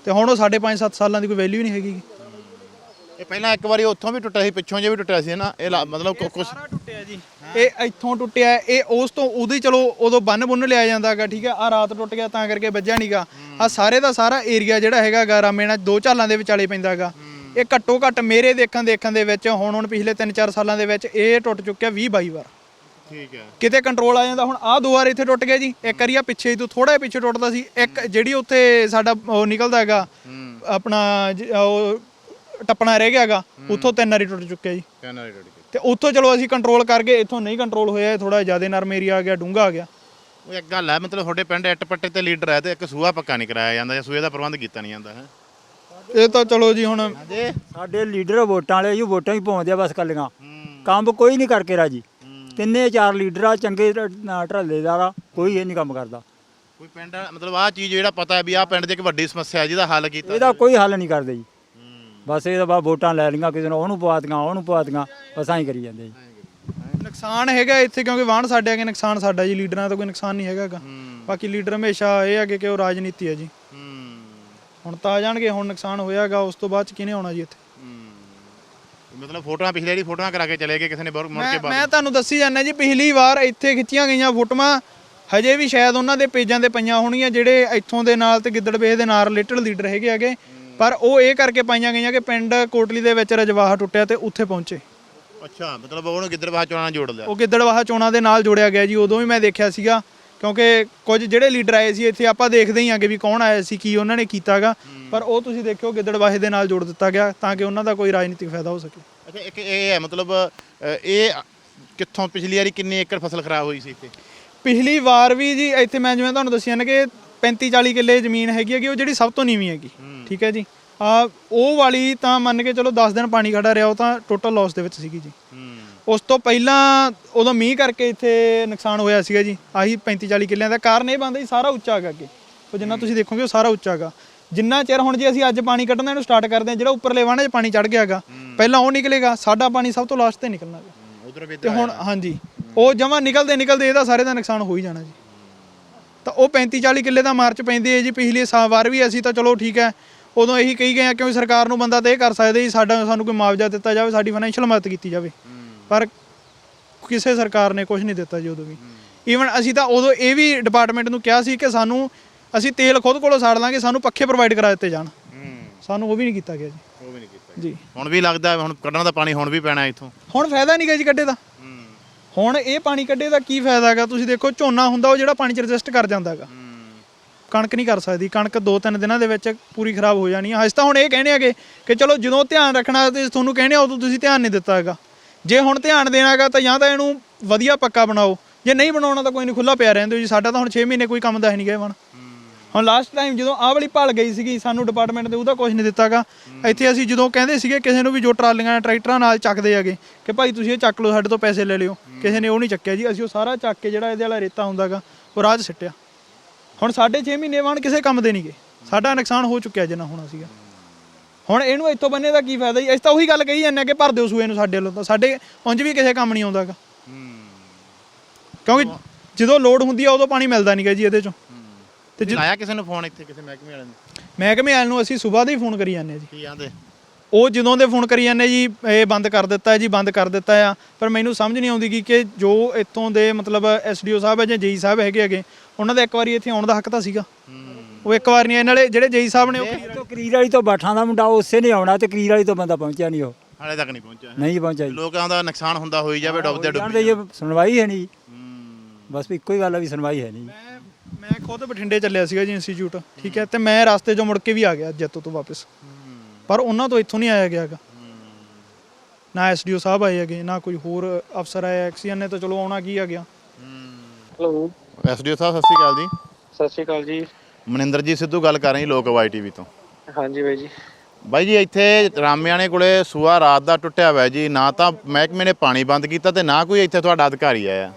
ਤੇ ਹੁਣ ਉਹ ਸਾਡੇ 5-7 ਸਾਲਾਂ ਦੀ ਕੋਈ ਵੈਲਿਊ ਨਹੀਂ ਹੈਗੀ। ਇਹ ਪਹਿਲਾਂ ਇੱਕ ਵਾਰੀ ਉੱਥੋਂ ਵੀ ਟੁੱਟਿਆ ਸੀ ਪਿੱਛੋਂ ਜੇ ਵੀ ਟੁੱਟਿਆ ਸੀ ਨਾ ਇਹ ਲਾ- ਮਤਲਬ ਕੁ- ਕੁਛ ਸਾਰਾ ਟੁੱਟਿਆ ਜੀ। ਇਹ ਇੱਥੋਂ ਟੁੱਟਿਆ ਇਹ ਉਸ ਤੋਂ ਉਹਦੀ ਚਲੋ ਉਦੋਂ ਬੰਨ ਬੁੰਨ ਲਿਆ ਜਾਂਦਾਗਾ ਠੀਕ ਹੈ ਆ ਰਾਤ ਟੁੱਟ ਗਿਆ ਤਾਂ ਕਰਕੇ ਵੱਜਿਆ ਨਹੀਂਗਾ ਆ ਸਾਰੇ ਦਾ ਸਾਰਾ ਏਰੀਆ ਜਿਹੜਾ ਹੈਗਾ ਗਾ ਰਾਮੇਣਾ ਦੋ ਝਾਲਾਂ ਦੇ ਵਿਚਾਲੇ ਪੈਂਦਾਗਾ। ਇਹ ਘੱਟੋ ਘੱਟ ਮੇਰੇ ਦੇਖਣ ਦੇਖਣ ਦੇ ਵਿੱਚ ਹੁਣ ਹੁਣ ਪਿਛਲੇ 3-4 ਸਾਲਾਂ ਦੇ ਵਿੱਚ ਇਹ ਟੁੱਟ ਚੁੱਕਿਆ 20 22 ਵਾਰ। ਠੀਕ ਹੈ। ਕਿਤੇ ਕੰਟਰੋਲ ਆ ਜਾਂਦਾ ਹੁਣ ਆਹ ਦੋ ਵਾਰ ਇੱਥੇ ਟੁੱਟ ਗਿਆ ਜੀ। ਇੱਕ ਵਾਰੀ ਆ ਪਿੱਛੇ ਤੋਂ ਥੋੜਾ ਜਿਹਾ ਪਿੱਛੇ ਟੁੱਟਦਾ ਸੀ ਇੱਕ ਜਿਹੜੀ ਉੱਥੇ ਸਾਡਾ ਉਹ ਨਿਕਲਦਾ ਹੈਗਾ ਆਪਣਾ ਜ- ਉਹ ਟੱਪਣਾ ਰਹਿ ਗਿਆਗਾ ਉੱਥੋਂ ਤਿੰਨ ਵਾਰੀ ਟੁੱਟ ਚੁੱਕਿਆ ਜੀ। ਕੈਨਰੀ ਰੋਡ ਤੇ ਉੱਥੋਂ ਚਲੋ ਅਸੀਂ ਕੰਟਰੋਲ ਕਰ ਗਏ ਇੱਥੋਂ ਨਹੀਂ ਕੰਟਰੋਲ ਹੋਇਆ ਥੋੜਾ ਜ਼ਿਆਦਾ ਨਰਮ ਏਰੀਆ ਆ ਗਿਆ ਡੂੰਘਾ ਆ ਗਿਆ। ਉਹ ਇੱਕ ਗੱਲ ਹੈ ਮਤਲਬ ਤੁਹਾਡੇ ਪਿੰਡ ਇੱਟ ਪੱਟੇ ਤੇ ਲੀਡਰ ਹੈ ਤੇ ਇੱਕ ਸੂਆ ਪੱਕਾ ਨਹੀਂ ਕਰਾਇਆ ਜਾਂਦਾ ਜਾਂ ਸੂਏ ਦਾ ਪ੍ਰਬੰਧ ਕੀਤਾ ਨਹੀਂ ਜਾਂਦਾ ਹੈ? ਇਹ ਤਾਂ ਚਲੋ ਜੀ ਹੁਣ ਸਾਡੇ ਲੀਡਰ ਵੋਟਾਂ ਵਾਲੇ ਜੀ ਵੋਟਾਂ ਹੀ ਪਾਉਂਦੇ ਆ ਬਸ ਕੱਲੀਆਂ ਕੰਮ ਕੋਈ ਨਹੀਂ ਕਰਕੇ ਰਾਜੀ। ਤਿੰਨੇ ਚਾਰ ਲੀਡਰ ਆ ਚੰਗੇ ਢਰਲੇਦਾਰ ਆ ਕੋਈ ਇਹ ਨਹੀਂ ਕੰਮ ਕਰਦਾ। ਕੋਈ ਪਿੰਡ ਮਤਲਬ ਆਹ ਚੀਜ਼ ਜਿਹੜਾ ਪਤਾ ਹੈ ਵੀ ਆਹ ਪਿੰਡ ਦੀ ਇੱਕ ਵੱਡੀ ਸਮੱਸਿਆ ਹੈ ਜਿਹਦਾ ਹੱਲ ਕੀਤਾ ਇਹਦਾ ਕੋਈ ਹੱਲ ਨਹੀਂ ਕਰਦੇ ਜੀ। ਬਸ ਇਹਦਾ ਬਾ ਵੋਟਾਂ ਲੈ ਲਈਆਂ ਕਿਸੇ ਨੂੰ ਉਹਨੂੰ ਪਵਾਤੀਆਂ ਉਹਨੂੰ ਪਵਾਤੀਆਂ ਬਸ ਐਂ ਕਰੀ ਜਾਂਦੇ ਜੀ। ਨੁਕਸਾਨ ਹੈਗਾ ਇੱਥੇ ਕਿਉਂਕਿ ਵਾਹਣ ਸਾਡੇ ਆਗੇ ਨੁਕਸਾਨ ਸਾਡਾ ਜੀ ਲੀਡਰਾਂ ਦਾ ਕੋਈ ਨੁਕਸਾਨ ਨਹੀਂ ਹੈਗਾਗਾ ਬਾਕੀ ਲੀਡਰ ਹਮੇਸ਼ਾ ਇਹ ਅੱਗੇ ਕਿ ਉਹ ਰਾਜਨੀਤੀ ਹੈ ਜੀ। ਹੁਣ ਤਾਂ ਆ ਜਾਣਗੇ ਹੁਣ ਨੁਕਸਾਨ ਹੋਇਆਗਾ ਉਸ ਤੋਂ ਬਾਅਦ ਚ ਕਿਹਨੇ ਆਉਣਾ ਜੀ ਇੱਥੇ? ਮਤਲਬ ਫੋਟੋਆਂ ਪਿਛਲੇ ਜਿਹੜੀ ਫੋਟੋਆਂ ਕਰਾ ਕੇ ਚਲੇ ਗਏ ਕਿਸੇ ਨੇ ਬਾਹਰ ਮੁੜ ਕੇ ਮੈਂ ਬਾਅਦ ਮੈਂ ਤੁਹਾਨੂੰ ਦੱਸੀ ਜਾਂਦਾ ਜੀ ਪਿਛਲੀ ਵਾਰ ਇੱਥੇ ਖਿੱਚੀਆਂ ਗਈਆਂ ਫੋਟੋਆਂ ਹਜੇ ਵੀ ਸ਼ਾਇਦ ਉਹਨਾਂ ਦੇ ਪੇਜਾਂ ਤੇ ਪਈਆਂ ਹੋਣਗੀਆਂ ਜਿਹੜੇ ਇੱਥੋਂ ਦੇ ਨਾਲ ਤੇ ਗਿੱਦੜਵੇਹ ਦੇ ਨਾਲ ਰਿਲੇਟਡ ਲੀਡਰ ਹੈਗੇ ਹੈਗੇ। ਪਰ ਉਹ ਇਹ ਕਰਕੇ ਪਾਈਆਂ ਗਈਆਂ ਕਿ ਪਿੰਡ ਕੋਟਲੀ ਦੇ ਵਿੱਚ ਰਜਵਾਹਾ ਟੁੱਟਿਆ ਤੇ ਉੱਥੇ ਪਹੁੰਚੇ। ਅੱਛਾ ਮਤਲਬ ਉਹਨੂੰ ਗਿੱਦੜਬਾਹ ਚੋਣਾਂ ਨਾਲ ਜੋੜ ਲਿਆ। ਉਹ ਗਿੱਦੜਵਾਹਾ ਚੋਣਾਂ ਦੇ ਨਾਲ ਜੋੜਿਆ ਗਿਆ ਜੀ ਉਦੋਂ ਵੀ ਮੈਂ ਦੇਖਿਆ ਸੀਗਾ ਕਿਉਂਕਿ ਕੁਝ ਜਿਹੜੇ ਲੀਡਰ ਆਏ ਸੀ ਇੱਥੇ ਆਪਾਂ ਦੇਖਦੇ ਹੀ ਆਂਗੇ ਵੀ ਕੌਣ ਆਇਆ ਸੀ ਕੀ ਉਹਨਾਂ ਨੇ ਕੀਤਾਗਾ। ਪਰ ਉਹ ਤੁਸੀਂ ਦੇਖਿਓ ਗਿੱਦੜਵਾਹੇ ਦੇ ਨਾਲ ਜੋੜ ਦਿੱਤਾ ਗਿਆ ਤਾਂ ਕਿ ਉਹਨਾਂ ਦਾ ਕੋਈ ਰਾਜਨੀਤਿਕ ਫਾਇਦਾ ਹੋ ਸਕੇ। ਅੱਛਾ ਇੱਕ ਇਹ ਹੈ ਮਤਲਬ ਇਹ ਕਿੱਥੋਂ ਪਿਛਲੀ ਵਾਰੀ ਕਿੰਨੀ ਏਕੜ ਫਸਲ ਖਰਾਬ ਹੋਈ ਸੀ ਇੱਥੇ? ਪਿਛਲੀ ਵਾਰ ਵੀ ਜੀ ਇੱਥੇ ਮੈਂ ਜਿਵੇਂ ਤੁਹਾਨੂੰ ਦੱਸਿਆ ਨਾ ਕਿ 35 40 ਕਿੱਲੇ ਜ਼ਮੀਨ ਹੈਗੀ ਹੈਗੀ ਉਹ ਜਿਹੜੀ ਸਭ ਤੋਂ ਨੀਵੀਂ ਹੈਗੀ। ਠੀਕ ਹੈ ਜੀ? ਆ ਉਹ ਵਾਲੀ ਤਾਂ ਮੰਨ ਕੇ ਚਲੋ 10 ਦਿਨ ਪਾਣੀ ਖੜਾ ਰਿਹਾ ਉਹ ਤਾਂ ਟੋਟਲ ਲਾਸ ਦੇ ਵਿੱਚ ਸੀਗੀ ਜੀ। ਉਸ ਤੋਂ ਪਹਿਲਾਂ ਉਦੋਂ ਮੀਂਹ ਕਰਕੇ ਇੱਥੇ ਨੁਕਸਾਨ ਹੋਇਆ ਸੀਗਾ ਜੀ। ਆਹੀ 35 40 ਕਿੱਲਿਆਂ ਦਾ ਕਾਰਨ ਇਹ ਬੰਦਾ ਜੀ ਸਾਰਾ ਉੱਚਾ ਹੈਗਾ ਅੱਗੇ। ਉਹ ਜਿੰਨਾ ਤੁਸੀਂ ਦੇਖੋਗੇ ਉਹ ਸਾਰਾ ਉੱਚਾ ਹੈਗਾ। ਜਿੰਨਾ ਚਿਰ ਹੁਣ ਜੇ ਅਸੀਂ ਅੱਜ ਪਾਣੀ ਕੱਢਣਾ ਇਹਨੂੰ ਸਟਾਰਟ ਕਰਦੇ ਹਾਂ ਜਿਹੜਾ ਉੱਪਰਲੇ ਵਾਹਣੇ 'ਚ ਪਾਣੀ ਚੜ ਗਿਆ ਹੈਗਾ ਪਹਿਲਾਂ ਉਹ ਨਿਕਲੇਗਾ ਸਾਡਾ ਪਾਣੀ ਸਭ ਤੋਂ ਲਾਸਟ ਤੇ ਨਿਕਲਣਾ ਉਧਰ ਵੀ ਤੇ ਹੁਣ ਹਾਂਜੀ ਉਹ ਜਮਾ ਨਿਕਲਦੇ ਨਿਕਲਦੇ ਇਹਦਾ ਸਾਰੇ ਦਾ ਨੁਕਸਾਨ ਹੋ ਹੀ ਜਾਣਾ ਜੀ। ਤਾਂ ਉਹ 35 40 ਕਿੱਲੇ ਦਾ ਮਾਰਚ ਪੈਂਦੇ ਹੈ ਜੀ ਪਿਛਲੀ ਸਾ ਵਾਰ ਵੀ ਅਸੀਂ ਤਾਂ ਚਲੋ ਠੀਕ ਹੈ। ਉਦੋਂ ਇਹੀ ਕਹੀ ਗਏ ਆ ਕਿਉਂਕਿ ਸਰਕਾਰ ਨੂੰ ਬੰਦਾ ਤਾਂ ਇਹ ਕਰ ਸਕਦੇ ਜੀ ਸਾਡਾ ਸਾਨੂੰ ਕੋਈ ਮੁਆਵਜ਼ਾ ਦਿੱਤਾ ਜਾਵੇ ਸਾਡੀ ਫਾਈਨੈਂਸ਼ੀਅਲ ਮਦਦ ਕੀਤੀ ਜਾਵੇ। ਪਰ ਕਿਸੇ ਸਰਕਾਰ ਨੇ ਕੁਝ ਨਹੀਂ ਦਿੱਤਾ ਜੀ ਉਦੋਂ ਵੀ। ਈਵਨ ਅਸੀਂ ਤਾਂ ਉਦੋਂ ਇਹ ਵੀ ਡਿਪਾਰਟਮੈਂਟ ਨੂੰ ਕਿਹਾ ਸੀ ਕਿ ਸਾਨੂੰ ਅਸੀਂ ਤੇਲ ਖੁਦ ਕੋਲੋਂ ਸਾੜ ਲਾਂਗੇ ਸਾਨੂੰ ਪੱਖੇ ਪ੍ਰੋਵਾਈਡ ਕਰਾ ਦਿੱਤੇ ਜਾਣ। ਸਾਨੂੰ ਉਹ ਵੀ ਨਹੀਂ ਕੀਤਾ ਗਿਆ ਜੀ। ਉਹ ਵੀ ਨਹੀਂ ਕੀਤਾ ਜੀ। ਹੁਣ ਵੀ ਲੱਗਦਾ ਹੁਣ ਕੱਢਣ ਦਾ ਪਾਣੀ ਹੁਣ ਵੀ ਪੈਣਾ ਇੱਥੋਂ। ਹੁਣ ਫਾਇਦਾ ਨਹੀਂ ਗਾ ਜੀ ਕੱਢੇ ਦਾ। ਹੁਣ ਇਹ ਪਾਣੀ ਕੱਢੇ ਦਾ ਕੀ ਫਾਇਦਾ ਹੈਗਾ? ਤੁਸੀਂ ਦੇਖੋ, ਝੋਨਾ ਹੁੰਦਾ, ਉਹ ਜਿਹੜਾ ਪਾਣੀ ਚ ਰਜਿਸਟ ਕਰ ਜਾਂਦਾ ਹੈਗਾ। ਕਣਕ ਨਹੀਂ ਕਰ ਸਕਦੀ। ਕਣਕ ਦੋ ਤਿੰਨ ਦਿਨਾਂ ਦੇ ਵਿੱਚ ਪੂਰੀ ਖਰਾਬ ਹੋ ਜਾਣੀ ਹੈ ਅਸੀਂ ਤਾਂ ਹੁਣ ਇਹ ਕਹਿੰਦੇ ਹੈਗੇ ਕਿ ਚਲੋ, ਜਦੋਂ ਧਿਆਨ ਰੱਖਣਾ ਤੇ ਤੁਹਾਨੂੰ ਕਹਿੰਦੇ ਆ, ਉਦੋਂ ਤੁਸੀਂ ਧਿਆਨ ਨਹੀਂ ਦਿੱਤਾ ਹੈਗਾ। ਜੇ ਹੁਣ ਧਿਆਨ ਦੇਣਾਗਾ ਤਾਂ ਜਾਂ ਤਾਂ ਇਹਨੂੰ ਵਧੀਆ ਪੱਕਾ ਬਣਾਓ। ਜੇ ਨਹੀਂ ਬਣਾਉਣਾ, ਤਾਂ ਕੋਈ ਨਹੀਂ ਖੁੱਲਾ ਪਿਆ ਰਹਿੰਦੇ ਜੀ। ਸਾਡਾ ਤਾਂ ਹੁਣ 6 ਮਹੀਨੇ ਕੋਈ ਕੰਮ ਦਾ ਹੈ ਨਹੀਂ ਗਏ ਹੁਣ ਹੁਣ ਲਾਸਟ ਟਾਈਮ ਜਦੋਂ ਆਹ ਵਾਲੀ ਭਲ ਗਈ ਸੀਗੀ ਸਾਨੂੰ ਡਿਪਾਰਟਮੈਂਟ ਦੇ ਉਹਦਾ ਕੁਝ ਨਹੀਂ ਦਿੱਤਾਗਾ। ਇੱਥੇ ਅਸੀਂ ਜਦੋਂ ਕਹਿੰਦੇ ਸੀਗੇ ਕਿਸੇ ਨੂੰ ਵੀ ਜੋ ਟਰਾਲੀਆਂ ਟਰੈਕਟਰਾਂ ਨਾਲ ਚੱਕਦੇ ਹੈਗੇ ਕਿ ਭਾਈ ਤੁਸੀਂ ਇਹ ਚੱਕ ਲਓ ਸਾਡੇ ਤੋਂ ਪੈਸੇ ਲੈ ਲਿਓ। ਕਿਸੇ ਨੇ ਉਹ ਨਹੀਂ ਚੱਕਿਆ ਜੀ ਅਸੀਂ ਉਹ ਸਾਰਾ ਚੱਕ ਕੇ ਜਿਹੜਾ ਇਹਦੇ ਵਾਲਾ ਰੇਤਾ ਹੁੰਦਾਗਾ ਉਹ 'ਚ ਸਿੱਟਿਆ। ਹੁਣ ਸਾਡੇ 6 ਮਹੀਨੇ ਵਾਣ ਕਿਸੇ ਕੰਮ ਦੇ ਨਹੀਂਗੇ। ਸਾਡਾ ਨੁਕਸਾਨ ਹੋ ਚੁੱਕਿਆ ਜਿੰਨਾ ਹੋਣਾ ਸੀਗਾ। ਹੁਣ ਇਹਨੂੰ ਇੱਥੋਂ ਬੰਨੇ ਦਾ ਕੀ ਫਾਇਦਾ ਜੀ? ਅਸੀਂ ਤਾਂ ਉਹੀ ਗੱਲ ਕਹੀ ਜਾਂਦੇ ਆ ਕਿ ਭਰ ਦਿਓ ਸੂਏ ਨੂੰ ਸਾਡੇ ਵੱਲੋਂ ਤਾਂ। ਸਾਡੇ ਉਂਝ ਵੀ ਕਿਸੇ ਕੰਮ ਨਹੀਂ ਆਉਂਦਾਗਾ। ਕਿਉਂਕਿ ਜਦੋਂ ਲੋਡ ਹੁੰਦੀ ਆ ਉਦੋਂ ਪਾਣੀ ਮਿਲਦਾ ਨਹੀਂਗਾ ਜੀ ਇਹਦੇ ਚੋਂ। ਤੇ ਤੇ ਲਾਇਆ ਕਿਸੇ ਨੂੰ ਫੋਨ ਇੱਥੇ ਕਿਸੇ ਮਹਿਕਮੇ ਵਾਲੇ ਨੇ? ਮਹਿਕਮੇ ਵਾਲ ਨੂੰ ਅਸੀਂ ਸਵੇਰ ਦੇ ਹੀ ਫੋਨ ਕਰੀ ਜਾਂਦੇ ਆ ਜੀ। ਕੀ ਆਂਦੇ? ਉਹ ਜਦੋਂ ਦੇ ਫੋਨ ਕਰੀ ਜਾਂਦੇ ਜੀ ਇਹ ਬੰਦ ਕਰ ਦਿੱਤਾ ਜੀ ਬੰਦ ਕਰ ਦਿੱਤਾ ਆ। ਪਰ ਮੈਨੂੰ ਸਮਝ ਨਹੀਂ ਆਉਂਦੀ ਕਿ ਕਿ ਜੋ ਇੱਥੋਂ ਦੇ ਮਤਲਬ ਐਸਡੀਓ ਸਾਹਿਬ ਹੈ ਜਾਂ ਜੇਈ ਸਾਹਿਬ ਹੈਗੇ ਹੈਗੇ ਉਹਨਾਂ ਦਾ ਇੱਕ ਵਾਰੀ ਇੱਥੇ ਆਉਣ ਦਾ ਹੱਕ ਤਾਂ ਸੀਗਾ। ਉਹ ਇੱਕ ਵਾਰ ਨਹੀਂ ਆਏ, ਨਾਲੇ ਜਿਹੜੇ ਜੇਈ ਸਾਹਿਬ ਨੇ ਉਹ ਤੋਂ ਕਰੀਰ ਵਾਲੀ ਤੋਂ ਬਾਠਾਂ ਦਾ ਮੁੰਡਾ ਉਸੇ ਨੇ ਆਉਣਾ ਤੇ ਕਰੀਰ ਵਾਲੀ ਤੋਂ ਬੰਦਾ ਪਹੁੰਚਿਆ ਨਹੀਂ ਉਹ। ਹਾਲੇ ਤੱਕ ਨਹੀਂ ਪਹੁੰਚਿਆ। ਨਹੀਂ ਪਹੁੰਚਿਆ ਜੀ। ਲੋਕਾਂ ਦਾ ਨੁਕਸਾਨ ਹੁੰਦਾ ਹੋਈ ਜਾਵੇ ਡੁੱਬਦੇ ਜਾਣਦੇ ਡੁੱਬਦੇ ਜੀ ਸੁਣਵਾਈ ਹੈ ਨਹੀਂ। ਬਸ ਇੱਕੋ ਹੀ ਗੱਲ ਆ ਵੀ ਸੁਣਵਾਈ ਹੈ ਨਹੀਂ। ਮੈਂ ਖੁਦ ਬਠਿੰਡੇ ਚੱਲਿਆ ਸੀਗਾ ਜੀ ਇੰਸਟੀਚਿਊਟ ਠੀਕ ਹੈ ਤੇ ਮੈਂ ਰਸਤੇ 'ਚੋਂ ਮੁੜ ਕੇ ਵੀ ਆ ਗਿਆ ਜੈਤੋ ਤੋਂ ਵਾਪਸ। ਪਰ ਉਹਨਾਂ ਤੋਂ ਇੱਥੋਂ ਨਹੀਂ ਆਇਆ ਗਿਆ ਹੈਗਾ। ਨਾ ਐਸਡੀਓ ਸਾਹਿਬ ਆਏ ਹੈਗੇ ਨਾ ਕੋਈ ਹੋਰ ਅਫਸਰ ਆਇਆ ਐਕਸੀਅਨ ਨੇ ਤਾਂ ਚਲੋ ਆਉਣਾ ਕੀ ਆ ਗਿਆ। ਹੈਲੋ। ਐਸਡੀਓ ਸਾਹਿਬ ਸਤਿ ਸ਼੍ਰੀ ਅਕਾਲ ਜੀ। ਸਤਿ ਸ਼੍ਰੀ ਅਕਾਲ ਜੀ। ਮਨਿੰਦਰਜੀਤ ਸਿੱਧੂ ਗੱਲ ਕਰ ਰਹੀ ਲੋਕ ਵਾਈ ਟੀਵੀ ਤੋਂ। ਹਾਂਜੀ ਬਾਈ ਜੀ। ਬਾਈ ਜੀ ਇੱਥੇ ਰਾਮਿਆਣੇ ਕੋਲੇ ਸੂਆ ਰਾਤ ਦਾ ਟੁੱਟਿਆ ਹੋਇਆ ਜੀ ਨਾ ਤਾਂ ਮਹਿਕਮੇ ਨੇ ਪਾਣੀ ਬੰਦ ਕੀਤਾ ਤੇ ਨਾ ਕੋਈ ਇੱਥੇ ਤੁਹਾਡਾ ਅਧਿਕਾਰੀ ਆਇਆ।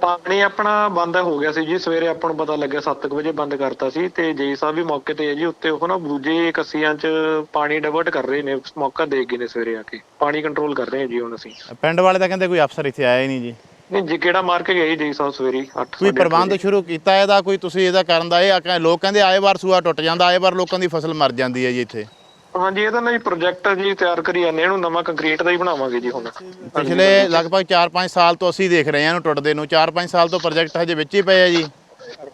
ਪਾਣੀ ਆਪਣਾ ਬੰਦ ਹੋ ਗਿਆ ਸੀ ਜੀ ਸਵੇਰੇ ਆਪਾਂ ਨੂੰ ਪਤਾ ਲੱਗਿਆ 7 ਵਜੇ ਬੰਦ ਕਰਤਾ ਸੀ ਤੇ ਜੇਈ ਸਾਹਿਬ ਵੀ ਮੌਕੇ ਤੇ ਹੈ ਜੀ ਉੱਤੇ ਉਹ ਨਾ ਦੂਜੇ ਕੱਸੀਆਂ 'ਚ ਪਾਣੀ ਡਿਵਰਟ ਕਰ ਰਹੇ ਨੇ ਮੌਕਾ ਦੇ ਗਏ ਨੇ ਸਵੇਰੇ ਆ ਕੇ ਪਾਣੀ ਕੰਟਰੋਲ ਕਰ ਰਹੇ ਹਾਂ ਜੀ ਹੁਣ ਅਸੀਂ। ਪਿੰਡ ਵਾਲੇ ਤਾਂ ਕਹਿੰਦੇ ਕੋਈ ਅਫਸਰ ਇੱਥੇ ਆਇਆ ਹੀ ਨਹੀਂ ਜੀ। ਨਹੀਂ ਜੀ ਕਿਹੜਾ ਮਾਰ ਕੇ ਗਏ ਜੇਈ ਸਾਹਿਬ ਸਵੇਰੇ 8 ਕੋਈ ਪ੍ਰਬੰਧ ਸ਼ੁਰੂ ਕੀਤਾ ਇਹਦਾ ਕੋਈ ਤੁਸੀਂ ਇਹਦਾ ਕਰਨ ਦਾ ਇਹ ਲੋਕ ਕਹਿੰਦੇ ਆਏ ਵਾਰ ਸੂਆ ਟੁੱਟ ਜਾਂਦਾ ਆਏ ਵਾਰ ਲੋਕਾਂ ਦੀ ਫਸਲ ਮਰ ਜਾਂਦੀ ਹੈ ਜੀ ਇੱਥੇ। ਹਾਂਜੀ ਇਹਦਾ ਨਾ ਜੀ ਪ੍ਰੋਜੈਕਟ ਜੀ ਤਿਆਰ ਕਰੀ ਜਾਂਦੇ ਇਹਨੂੰ ਨਵਾਂ ਕੰਕਰੀਟ ਦਾ ਹੀ ਬਣਾਵਾਂਗੇ ਜੀ ਹੁਣ। ਪਿਛਲੇ ਲਗਭਗ 4-5 ਸਾਲ ਤੋਂ ਅਸੀਂ ਦੇਖ ਰਹੇ ਹਾਂ ਇਹਨੂੰ ਟੁੱਟਦੇ ਨੂੰ 4-5 ਸਾਲ ਤੋਂ ਪ੍ਰੋਜੈਕਟ ਹਜੇ ਵਿੱਚ ਹੀ ਪਏ ਆ ਜੀ।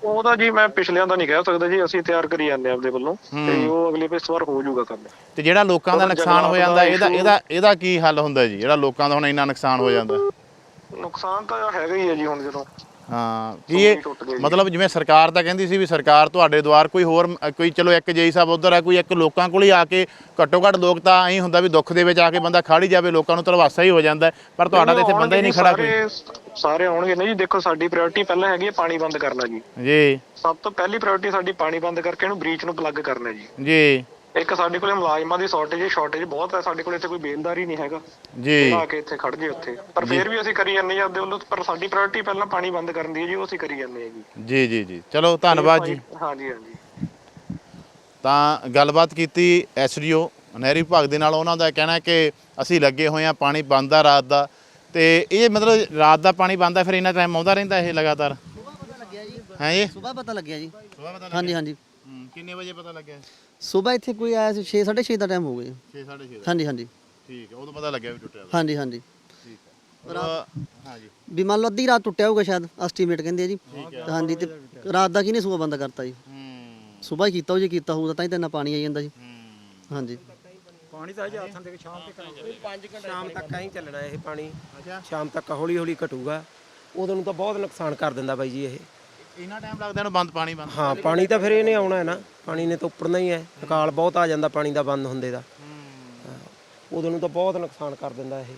ਉਹਦਾ ਜੀ ਮੈਂ ਪਿਛਲਿਆਂ ਦਾ ਨਹੀਂ ਕਹਿ ਸਕਦਾ ਜੀ ਅਸੀਂ ਤਿਆਰ ਕਰੀ ਜਾਂਦੇ ਆਪਦੇ ਵੱਲੋਂ ਤੇ ਉਹ ਅਗਲੇ ਇਸ ਵਾਰ ਹੋ ਜਾਊਗਾ ਕੰਮ। ਤੇ ਜਿਹੜਾ ਲੋਕਾਂ ਦਾ ਨੁਕਸਾਨ ਹੋ ਜਾਂਦਾ ਇਹਦਾ ਇਹਦਾ ਇਹਦਾ ਕੀ ਹੱਲ ਹੁੰਦਾ ਜੀ? ਜਿਹੜਾ ਲੋਕਾਂ ਦਾ ਹੁਣ ਇੰਨਾ ਨੁਕਸਾਨ ਹੋ ਜਾਂਦਾ। ਨੁਕਸਾਨ ਤਾਂ ਹੈਗਾ ਹੀ ਹੈ ਜੀ ਹੁਣ ਜਦੋਂ। ਹਾਂ। ਕੀ ਇਹ ਮਤਲਬ ਜਿਵੇਂ ਸਰਕਾਰ ਤਾਂ ਕਹਿੰਦੀ ਸੀ ਵੀ ਸਰਕਾਰ ਤੁਹਾਡੇ ਦੁਆਰ ਕੋਈ ਹੋਰ ਕੋਈ ਚਲੋ ਇੱਕ ਜੇਈ ਸਾਹਿਬ ਉਧਰ ਆ ਕੋਈ ਇੱਕ ਲੋਕਾਂ ਕੋਲ ਹੀ ਆ ਕੇ ਘੱਟੋ ਘੱਟ ਲੋਕ ਤਾਂ ਐਂ ਹੁੰਦਾ ਵੀ ਦੁੱਖ ਦੇ ਵਿੱਚ ਆ ਕੇ ਬੰਦਾ ਖੜ ਜਾਵੇ ਲੋਕਾਂ ਨੂੰ ਧਰਵਾਸਾ ਹੀ ਹੋ ਜਾਂਦਾ। ਪਰ ਤੁਹਾਡਾ ਤਾਂ ਇੱਥੇ ਬੰਦਾ ਹੀ ਨਹੀਂ ਖੜਾ ਕੋਈ। ਸਾਰੇ ਆਉਣਗੇ। ਨਾ ਜੀ ਦੇਖੋ ਸਾਡੀ ਪ੍ਰਾਇੋਰਟੀ ਪਹਿਲਾਂ ਹੈਗੀ ਹੈ ਪਾਣੀ ਬੰਦ ਕਰਨਾ ਜੀ। ਜੀ। ਸਭ ਤੋਂ ਪਹਿਲੀ ਪ੍ਰਾਇੋਰਟੀ ਸਾਡੀ ਪਾਣੀ ਬੰਦ ਕਰਕੇ ਇਹਨੂੰ ਬ੍ਰੀਚ ਨੂੰ ਪਲੱਗ ਕਰਨਾ ਜੀ। ਜੀ। ਇੱਕ ਸਾਡੇ ਕੋਲੇ ਮੁਲਾਜ਼ਮਾਂ ਦੀ ਸ਼ਾਰਟੇਜ ਸ਼ਾਰਟੇਜ ਬਹੁਤ ਹੈ ਸਾਡੇ ਕੋਲ ਇੱਥੇ ਕੋਈ ਬੇਲਦਾਰ ਹੀ ਨਹੀਂ ਹੈਗਾ। ਜੀ। ਲਾ ਕੇ ਇੱਥੇ ਖੜ ਜੇ ਉੱਥੇ। ਪਰ ਫਿਰ ਵੀ ਅਸੀਂ ਕਰੀ ਜਾਂਦੇ ਹਾਂ ਆਪਦੇ ਵੱਲੋਂ ਪਰ ਸਾਡੀ ਪ੍ਰਾਇੋਰਟੀ ਪਹਿਲਾਂ ਪਾਣੀ ਬੰਦ ਕਰਨ ਦੀ ਹੈ ਜੀ ਉਹ ਅਸੀਂ ਕਰੀ ਜਾਂਦੇ ਹਾਂ ਜੀ। ਜੀ ਜੀ ਜੀ। ਚਲੋ ਧੰਨਵਾਦ ਜੀ। ਹਾਂਜੀ ਹਾਂਜੀ। ਤਾਂ ਗੱਲਬਾਤ ਕੀਤੀ ਐਸਡੀਓ ਨਹਿਰੀ ਵਿਭਾਗ ਦੇ ਨਾਲ ਉਹਨਾਂ ਦਾ ਕਹਿਣਾ ਹੈ ਕਿ ਅਸੀਂ ਲੱਗੇ ਹੋਏ ਆ ਪਾਣੀ ਬੰਦ ਆ ਰਾਤ ਦਾ। ਤੇ ਇਹ ਮਤਲਬ ਰਾਤ ਦਾ ਪਾਣੀ ਬੰਦ ਆ ਫਿਰ ਇੰਨਾ ਟਾਈਮ ਆਉਂਦਾ ਰਹਿੰਦਾ ਇਹ ਲਗਾਤਾਰ? ਹੈ ਜੀ? ਸਵੇਰ ਪਤਾ ਲੱਗਿਆ ਜੀ। ਸੁਬਾਹ ਪਤਾ ਹਾਂਜੀ ਹਾਂਜੀ। ਹੂੰ, ਕਿੰਨੇ ਵਜੇ ਪਤਾ ਲੱਗਿਆ? ਸਵੇਰ ਇੱਥੇ ਕੋਈ ਆਇਆ ਸੀ 6 6:30 ਦਾ ਟਾਈਮ ਹੋ ਗਿਆ। 6 6:30 ਹਾਂਜੀ ਹਾਂਜੀ। ਠੀਕ ਹੈ ਉਦੋਂ ਪਤਾ ਲੱਗਿਆ ਵੀ ਟੁੱਟਿਆ ਹਾਂਜੀ ਹਾਂਜੀ। ਠੀਕ ਹੈ। ਹਾਂ ਜੀ ਵੀ ਮੰਨ ਲਓ ਅੱਧੀ ਰਾਤ ਟੁੱਟਿਆ ਹੋਊਗਾ ਸ਼ਾਇਦ ਐਸਟੀਮੇਟ ਕਹਿੰਦੇ ਆ ਜੀ। ਹਾਂਜੀ ਤੇ ਰਾਤ ਦਾ ਕਿਹਨੇ ਸਵੇਰ ਬੰਦ ਕਰਤਾ ਜੀ? ਹੂੰ। ਸਵੇਰ ਹੀ ਕੀਤਾ ਉਹ ਜੇ ਕੀਤਾ ਹੋਊਗਾ ਤਾਂ ਹੀ ਤਾਂ ਇੰਨਾ ਪਾਣੀ ਆਈ ਜਾਂਦਾ ਜੀ। ਹਾਂਜੀ। ਪਾਣੀ ਤਾਂ ਜੀ ਹੱਥਾਂ ਦੇ ਸ਼ਾਮ ਤੇ ਸ਼ਾਮ ਤੱਕ ਐਂ ਚੱਲਣਾ ਇਹ ਪਾਣੀ। ਸ਼ਾਮ ਤੱਕ ਹੌਲੀ ਹੌਲੀ ਘਟੂਗਾ। ਉਦੋਂ ਨੂੰ ਤਾਂ ਬਹੁਤ ਨੁਕਸਾਨ ਕਰ ਦਿੰਦਾ ਬਾਈ ਜੀ ਇਹ। ਇੰਨਾ ਟਾਈਮ ਲੱਗਦਾ ਇਹਨੂੰ ਬੰਦ ਪਾਣੀ ਬੰਦ। ਹਾਂ ਪਾਣੀ ਤਾਂ ਫਿਰ ਇਹਨੇ ਆਉਣਾ ਹੈ ਨਾ। ਪਾਣੀ ਨੇ ਤਾਂ ਉੱਪਰਨਾ ਹੀ ਹੈ ਅਕਾਲ ਬਹੁਤ ਆ ਜਾਂਦਾ ਪਾਣੀ ਦਾ ਬੰਦ ਹੁੰਦੇ ਦਾ। ਉਦੋਂ ਨੂੰ ਤਾਂ ਬਹੁਤ ਨੁਕਸਾਨ ਕਰ ਦਿੰਦਾ ਇਹ।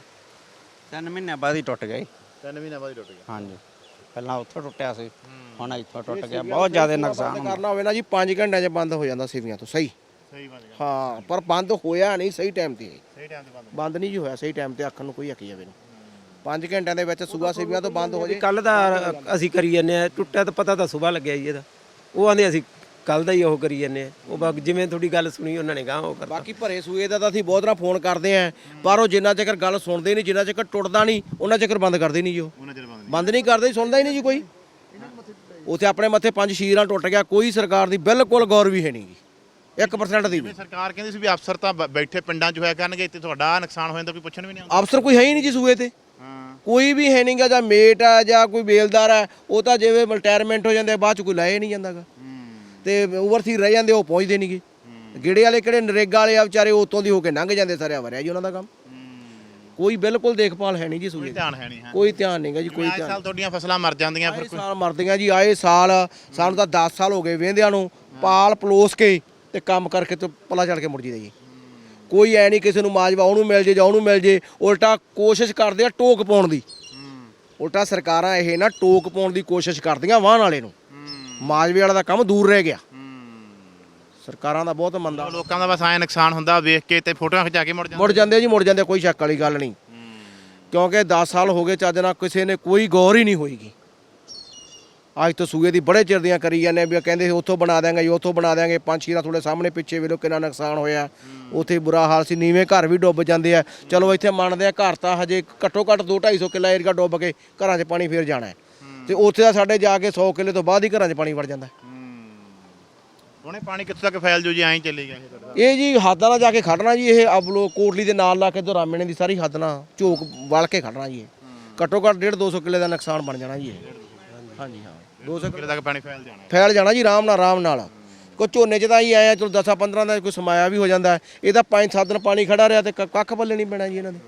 ਤਿੰਨ ਮਹੀਨਿਆਂ ਬਾਅਦ ਹੀ ਟੁੱਟ ਗਿਆ ਜੀ। ਤਿੰਨ ਮਹੀਨੇ ਬਾਅਦ ਹੀ ਟੁੱਟ ਗਿਆ। ਹਾਂਜੀ। ਪਹਿਲਾਂ ਉੱਥੋਂ ਟੁੱਟਿਆ ਸੀ ਹੁਣ ਇੱਥੋਂ ਟੁੱਟ ਗਿਆ। ਬਹੁਤ ਜ਼ਿਆਦਾ ਨੁਕਸਾਨ ਹੁੰਦਾ। ਕਰਨਾ ਹੋਵੇ ਨਾ ਜੀ 5 ਘੰਟਿਆਂ 'ਚ ਬੰਦ ਹੋ ਜਾਂਦਾ ਸਿਵੀਆਂ ਤੋਂ ਸਹੀ। ਸਹੀ ਬੰਦ ਗਿਆ ਹਾਂ ਪਰ ਬੰਦ ਹੋਇਆ ਨਹੀਂ ਸਹੀ ਟਾਈਮ ਤੇ। ਸਹੀ ਟਾਈਮ ਤੇ ਬੰਦ ਬੰਦ ਨਹੀਂ ਜੀ ਹੋਇਆ ਸਹੀ ਟਾਈਮ ਤੇ ਆਖਣ ਨੂੰ ਕੋਈ ਹੱਕੀ ਜਾਵੇ ਨੂੰ। 5 ਘੰਟਿਆਂ ਦੇ ਵਿੱਚ ਸੂਆ ਸਿਵੀਆਂ ਤੋਂ ਬੰਦ ਹੋ ਜੇ। ਕੱਲ ਦਾ ਅਸੀਂ ਕਰੀ ਜੰਨੇ ਆ ਟੁੱਟਿਆ ਤਾਂ ਪਤਾ ਤਾਂ ਸਵੇਰ ਲੱਗਿਆ ਜੀ ਇਹਦਾ। ਉਹ ਆਂਦੇ ਅਸੀਂ ਕੱਲ ਦਾ ਹੀ ਉਹ ਕਰੀ ਜੰਨੇ ਆ। ਉਹ ਬਾ- ਜਿਵੇਂ ਤੁਹਾਡੀ ਗੱਲ ਸੁਣੀ ਉਹਨਾਂ ਨੇ ਗਾਂ ਉਹ ਕਰਤਾ। ਬਾਕੀ ਭਰੇ ਸੂਏ ਦਾ ਤਾਂ ਅਸੀਂ ਬਹੁਤ ਵਾਰ ਫੋਨ ਕਰਦੇ ਆਂ ਪਰ ਉਹ ਜਿੰਨਾ ਚਿਰ ਗੱਲ ਸੁਣਦੇ ਨਹੀਂ ਜਿੰਨਾ ਚਿਰ ਟੁੱਟਦਾ ਨਹੀਂ ਉਹਨਾਂ ਚਿਰ ਬੰਦ ਕਰਦੇ ਨਹੀਂ ਜੀ ਉਹ। ਉਹਨਾਂ ਚਿਰ ਬੰਦ ਬੰਦ ਨਹੀਂ ਕਰਦੇ ਸੁਣਦਾ ਹੀ ਨਹੀਂ ਜੀ ਕੋਈ। ਉਥੇ ਆਪਣੇ ਮੱਥੇ ਪੰਜ ਸ਼ੀਰਾਂ ਟੁੱਟ ਗਿਆ ਕੋਈ ਸਰਕਾਰ ਦੀ ਬਿਲਕੁਲ ਗੌਰ ਵੀ ਹੈ ਨਹੀਂ ਜੀ। 1% ਦੀ ਵੀ। ਸਰਕਾਰ ਕਹਿੰਦੀ ਸੀ ਵੀ ਅਫਸਰ ਤਾਂ ਬੈਠੇ ਪਿੰਡਾਂ 'ਚ ਹੋਇਆ ਕਰਨਗੇ ਇੱਥੇ ਤੁਹਾਡਾ ਨੁਕਸਾਨ ਹੋ ਜਾਂਦਾ ਕੋਈ ਪੁੱਛਣ ਵੀ ਨਹੀਂ ਆਉਂਦਾ। ਅਫਸਰ ਕੋਈ ਹੈ ਹੀ ਨਹੀਂ ਜੀ ਸੂਏ ਤੇ। ਕੋਈ ਵੀ ਹੈ ਨਹੀਂਗਾ ਜਾਂ ਮੇਟ ਆ ਜਾਂ ਕੋਈ ਬੇਲਦਾਰ ਆ ਉਹ ਤਾਂ ਜਿਵੇਂ ਰਿਟਾਇਰਮੈਂਟ ਹੋ ਜਾਂਦੇ ਬਾਅਦ ਚ ਕੋਈ ਲਾਇਆ ਨਹੀਂ ਜਾਂਦਾਗਾ। ਤੇ ਓਵਰਸੀਰ ਰਹਿ ਜਾਂਦੇ ਉਹ ਪਹੁੰਚਦੇ ਨਹੀਂਗੇ ਗੇੜੇ ਵਾਲੇ ਕਿਹੜੇ ਨਰੇਗਾ ਵਾਲੇ ਆ ਵਿਚਾਰੇ ਉਤੋਂ ਦੀ ਹੋ ਕੇ ਲੰਘ ਜਾਂਦੇ ਸਾਰੇ ਵਰਿਆ ਜੀ ਉਹਨਾਂ ਦਾ ਕੰਮ। ਕੋਈ ਬਿਲਕੁਲ ਦੇਖਭਾਲ ਹੈ ਨਹੀਂ ਜੀ ਸੂਏ ਕੋਈ ਧਿਆਨ ਹੈ ਨਹੀਂ ਹੈ। ਕੋਈ ਧਿਆਨ ਨਹੀਂਗਾ ਜੀ ਕੋਈ ਧਿਆਨ ਸਾਲ ਤੁਹਾਡੀਆਂ ਫਸਲਾਂ ਮਰ ਜਾਂਦੀਆਂ ਫਿਰ ਸਾਲ ਮਰਦੀਆਂ ਜੀ ਆਏ ਸਾਲ ਸਾਨੂੰ ਤਾਂ 10 ਸਾਲ ਹੋ ਗਏ ਵੇਂਦਿਆਂ ਨੂੰ ਪਾਲ ਪਲੋਸ ਕੇ ਤੇ ਕੰਮ ਕਰਕੇ ਤੇ ਪਲਾ ਚੜ ਕੇ ਮੁੜ ਜੀਦਾ ਜੀ। ਕੋਈ ਐ ਨਹੀਂ ਕਿਸੇ ਨੂੰ ਮਾਜਵਾ ਉਹਨੂੰ ਮਿਲ ਜੇ ਜਾਂ ਉਹਨੂੰ ਮਿਲ ਜੇ ਉਲਟਾ ਕੋਸ਼ਿਸ਼ ਕਰਦੇ ਆ ਟੋਕ ਪਾਉਣ ਦੀ। ਉਲਟਾ ਸਰਕਾਰਾਂ ਇਹ ਨਾ ਟੋਕ ਪਾਉਣ ਦੀ ਕੋਸ਼ਿਸ਼ ਕਰਦੀਆਂ ਵਾਹਨ ਵਾਲੇ ਨੂੰ। ਮਾਜਵੇ ਵਾਲਾ ਦਾ ਕੰਮ ਦੂਰ ਰਹਿ ਗਿਆ। ਸਰਕਾਰਾਂ ਦਾ ਬਹੁਤ ਮੰਦਾ। ਲੋਕਾਂ ਦਾ ਬਸ ਐਂ ਨੁਕਸਾਨ ਹੁੰਦਾ ਵੇਖ ਕੇ ਤੇ ਫੋਟੋਆਂ ਖਿਚਾ ਕੇ ਮੁੜ ਜਾਂਦੇ ਮੁੜ ਜਾਂਦੇ। ਜੀ ਮੁੜ ਜਾਂਦੇ ਕੋਈ ਸ਼ੱਕ ਵਾਲੀ ਗੱਲ ਨਹੀਂ। ਕਿਉਂਕਿ 10 ਸਾਲ ਹੋ ਗਏ ਚੱਜ ਨਾਲ ਕਿਸੇ ਨੇ ਕੋਈ ਗੌਰ ਹੀ ਨਹੀਂ ਹੋਈਗੀ। ਅੱਜ ਤੋਂ ਸੂਏ ਦੀ ਬੜੇ ਚਿਰ ਦੀਆਂ ਕਰੀ ਜਾਂਦੇ ਵੀ ਕਹਿੰਦੇ ਸੀ ਉੱਥੋਂ ਬਣਾ ਦਿਆਂਗੇ ਜੀ ਉੱਥੋਂ ਬਣਾ ਦਿਆਂਗੇ। ਪੰਛੀ ਦਾ ਤੁਹਾਡੇ ਸਾਹਮਣੇ ਪਿੱਛੇ ਵੇਖੋ ਕਿੰਨਾ ਨੁਕਸਾਨ ਹੋਇਆ। ਉੱਥੇ ਬੁਰਾ ਹਾਲ ਸੀ ਨੀਵੇਂ ਘਰ ਵੀ ਡੁੱਬ ਜਾਂਦੇ ਆ। ਚਲੋ ਇੱਥੇ ਮੰਨਦੇ ਆ ਘਰ ਤਾਂ ਹਜੇ ਘੱਟੋ ਘੱਟ 2 250 ਕਿੱਲਾ ਏਰੀਆ ਡੁੱਬ ਕੇ ਘਰਾਂ 'ਚ ਪਾਣੀ ਫੇਰ ਜਾਣਾ ਹੈ। ਤੇ ਉੱਥੇ ਦਾ ਸਾਡੇ ਜਾ ਕੇ 100 ਕਿੱਲੇ ਤੋਂ ਬਾਅਦ ਹੀ ਘਰਾਂ 'ਚ ਪਾਣੀ ਵੜ ਜਾਂਦਾ। ਹੈ। ਹੁਣੇ ਪਾਣੀ ਕਿੱਥੇ ਤੱਕ ਫੈਲ ਜੂ ਜੀ ਐਂ ਚੱਲੀ ਗਿਆ ਇਹ ਜੀ ਹੱਦਾਂ ਨਾਲ ਜਾ ਕੇ ਖੜਨਾ ਜੀ ਇਹ ਅਬਲੋ ਕੋਟਲੀ ਦੇ ਨਾਲ ਲਾ ਕੇ ਤੋਂ ਰਾਮੇਣੇ ਦੀ ਸਾਰੀ ਹੱਦ ਨਾਲ ਝੋਕ ਵਲ ਕੇ ਖੜਨਾ ਜੀ ਇਹ। ਘੱਟੋ ਘੱਟ 1.5 200 ਕਿੱਲੇ ਦਾ ਨੁਕਸਾਨ ਬਣ ਜਾਣਾ ਜੀ ਇਹ। ਹਾਂਜੀ ਹਾਂ। 200 ਕਿੱਲੇ ਤੱਕ ਪਾਣੀ ਫੈਲ ਜਾਣਾ। ਫੈਲ ਜਾਣਾ ਜੀ ਆਰਾਮ ਨਾਲ ਆਰਾਮ ਨਾਲ। ਕੋ ਝੋਨੇ 'ਚ ਤਾਂ ਹੀ ਆਇਆ ਚਲੋ 10 15 ਦਾ ਕੋਈ ਸਮਾਇਆ ਵੀ ਹੋ ਜਾਂਦਾ। ਇਹ ਤਾਂ 5-7 ਦਿਨ ਪਾਣੀ ਖੜਾ ਰਿਹਾ ਤੇ ਕ- ਕੱਖ ਬੱਲੇ ਨਹੀਂ ਪੈਣਾ ਜੀ ਇਹਨਾਂ ਦੇ।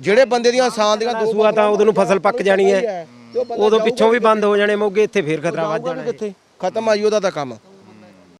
ਜਿਹੜੇ ਬੰਦੇ ਦੀਆਂ ਸਾਂ ਦੀਆਂ ਦੋ ਸੂਆ ਤਾਂ ਉਦੋਂ ਨੂੰ ਫਸਲ ਪੱਕ ਜਾਣੀ ਹੈ। ਉਦੋਂ ਪਿੱਛੋਂ ਵੀ ਬੰਦ ਹੋ ਜਾਣੇ ਮੋਗੇ ਇੱਥੇ ਫੇਰ ਖਤਰਾ ਵੱਧ ਜਾਣਾ ਕਿੱਥੇ? ਖਤਮ ਆ ਜੀ ਉਹਦਾ ਤਾਂ ਕੰਮ।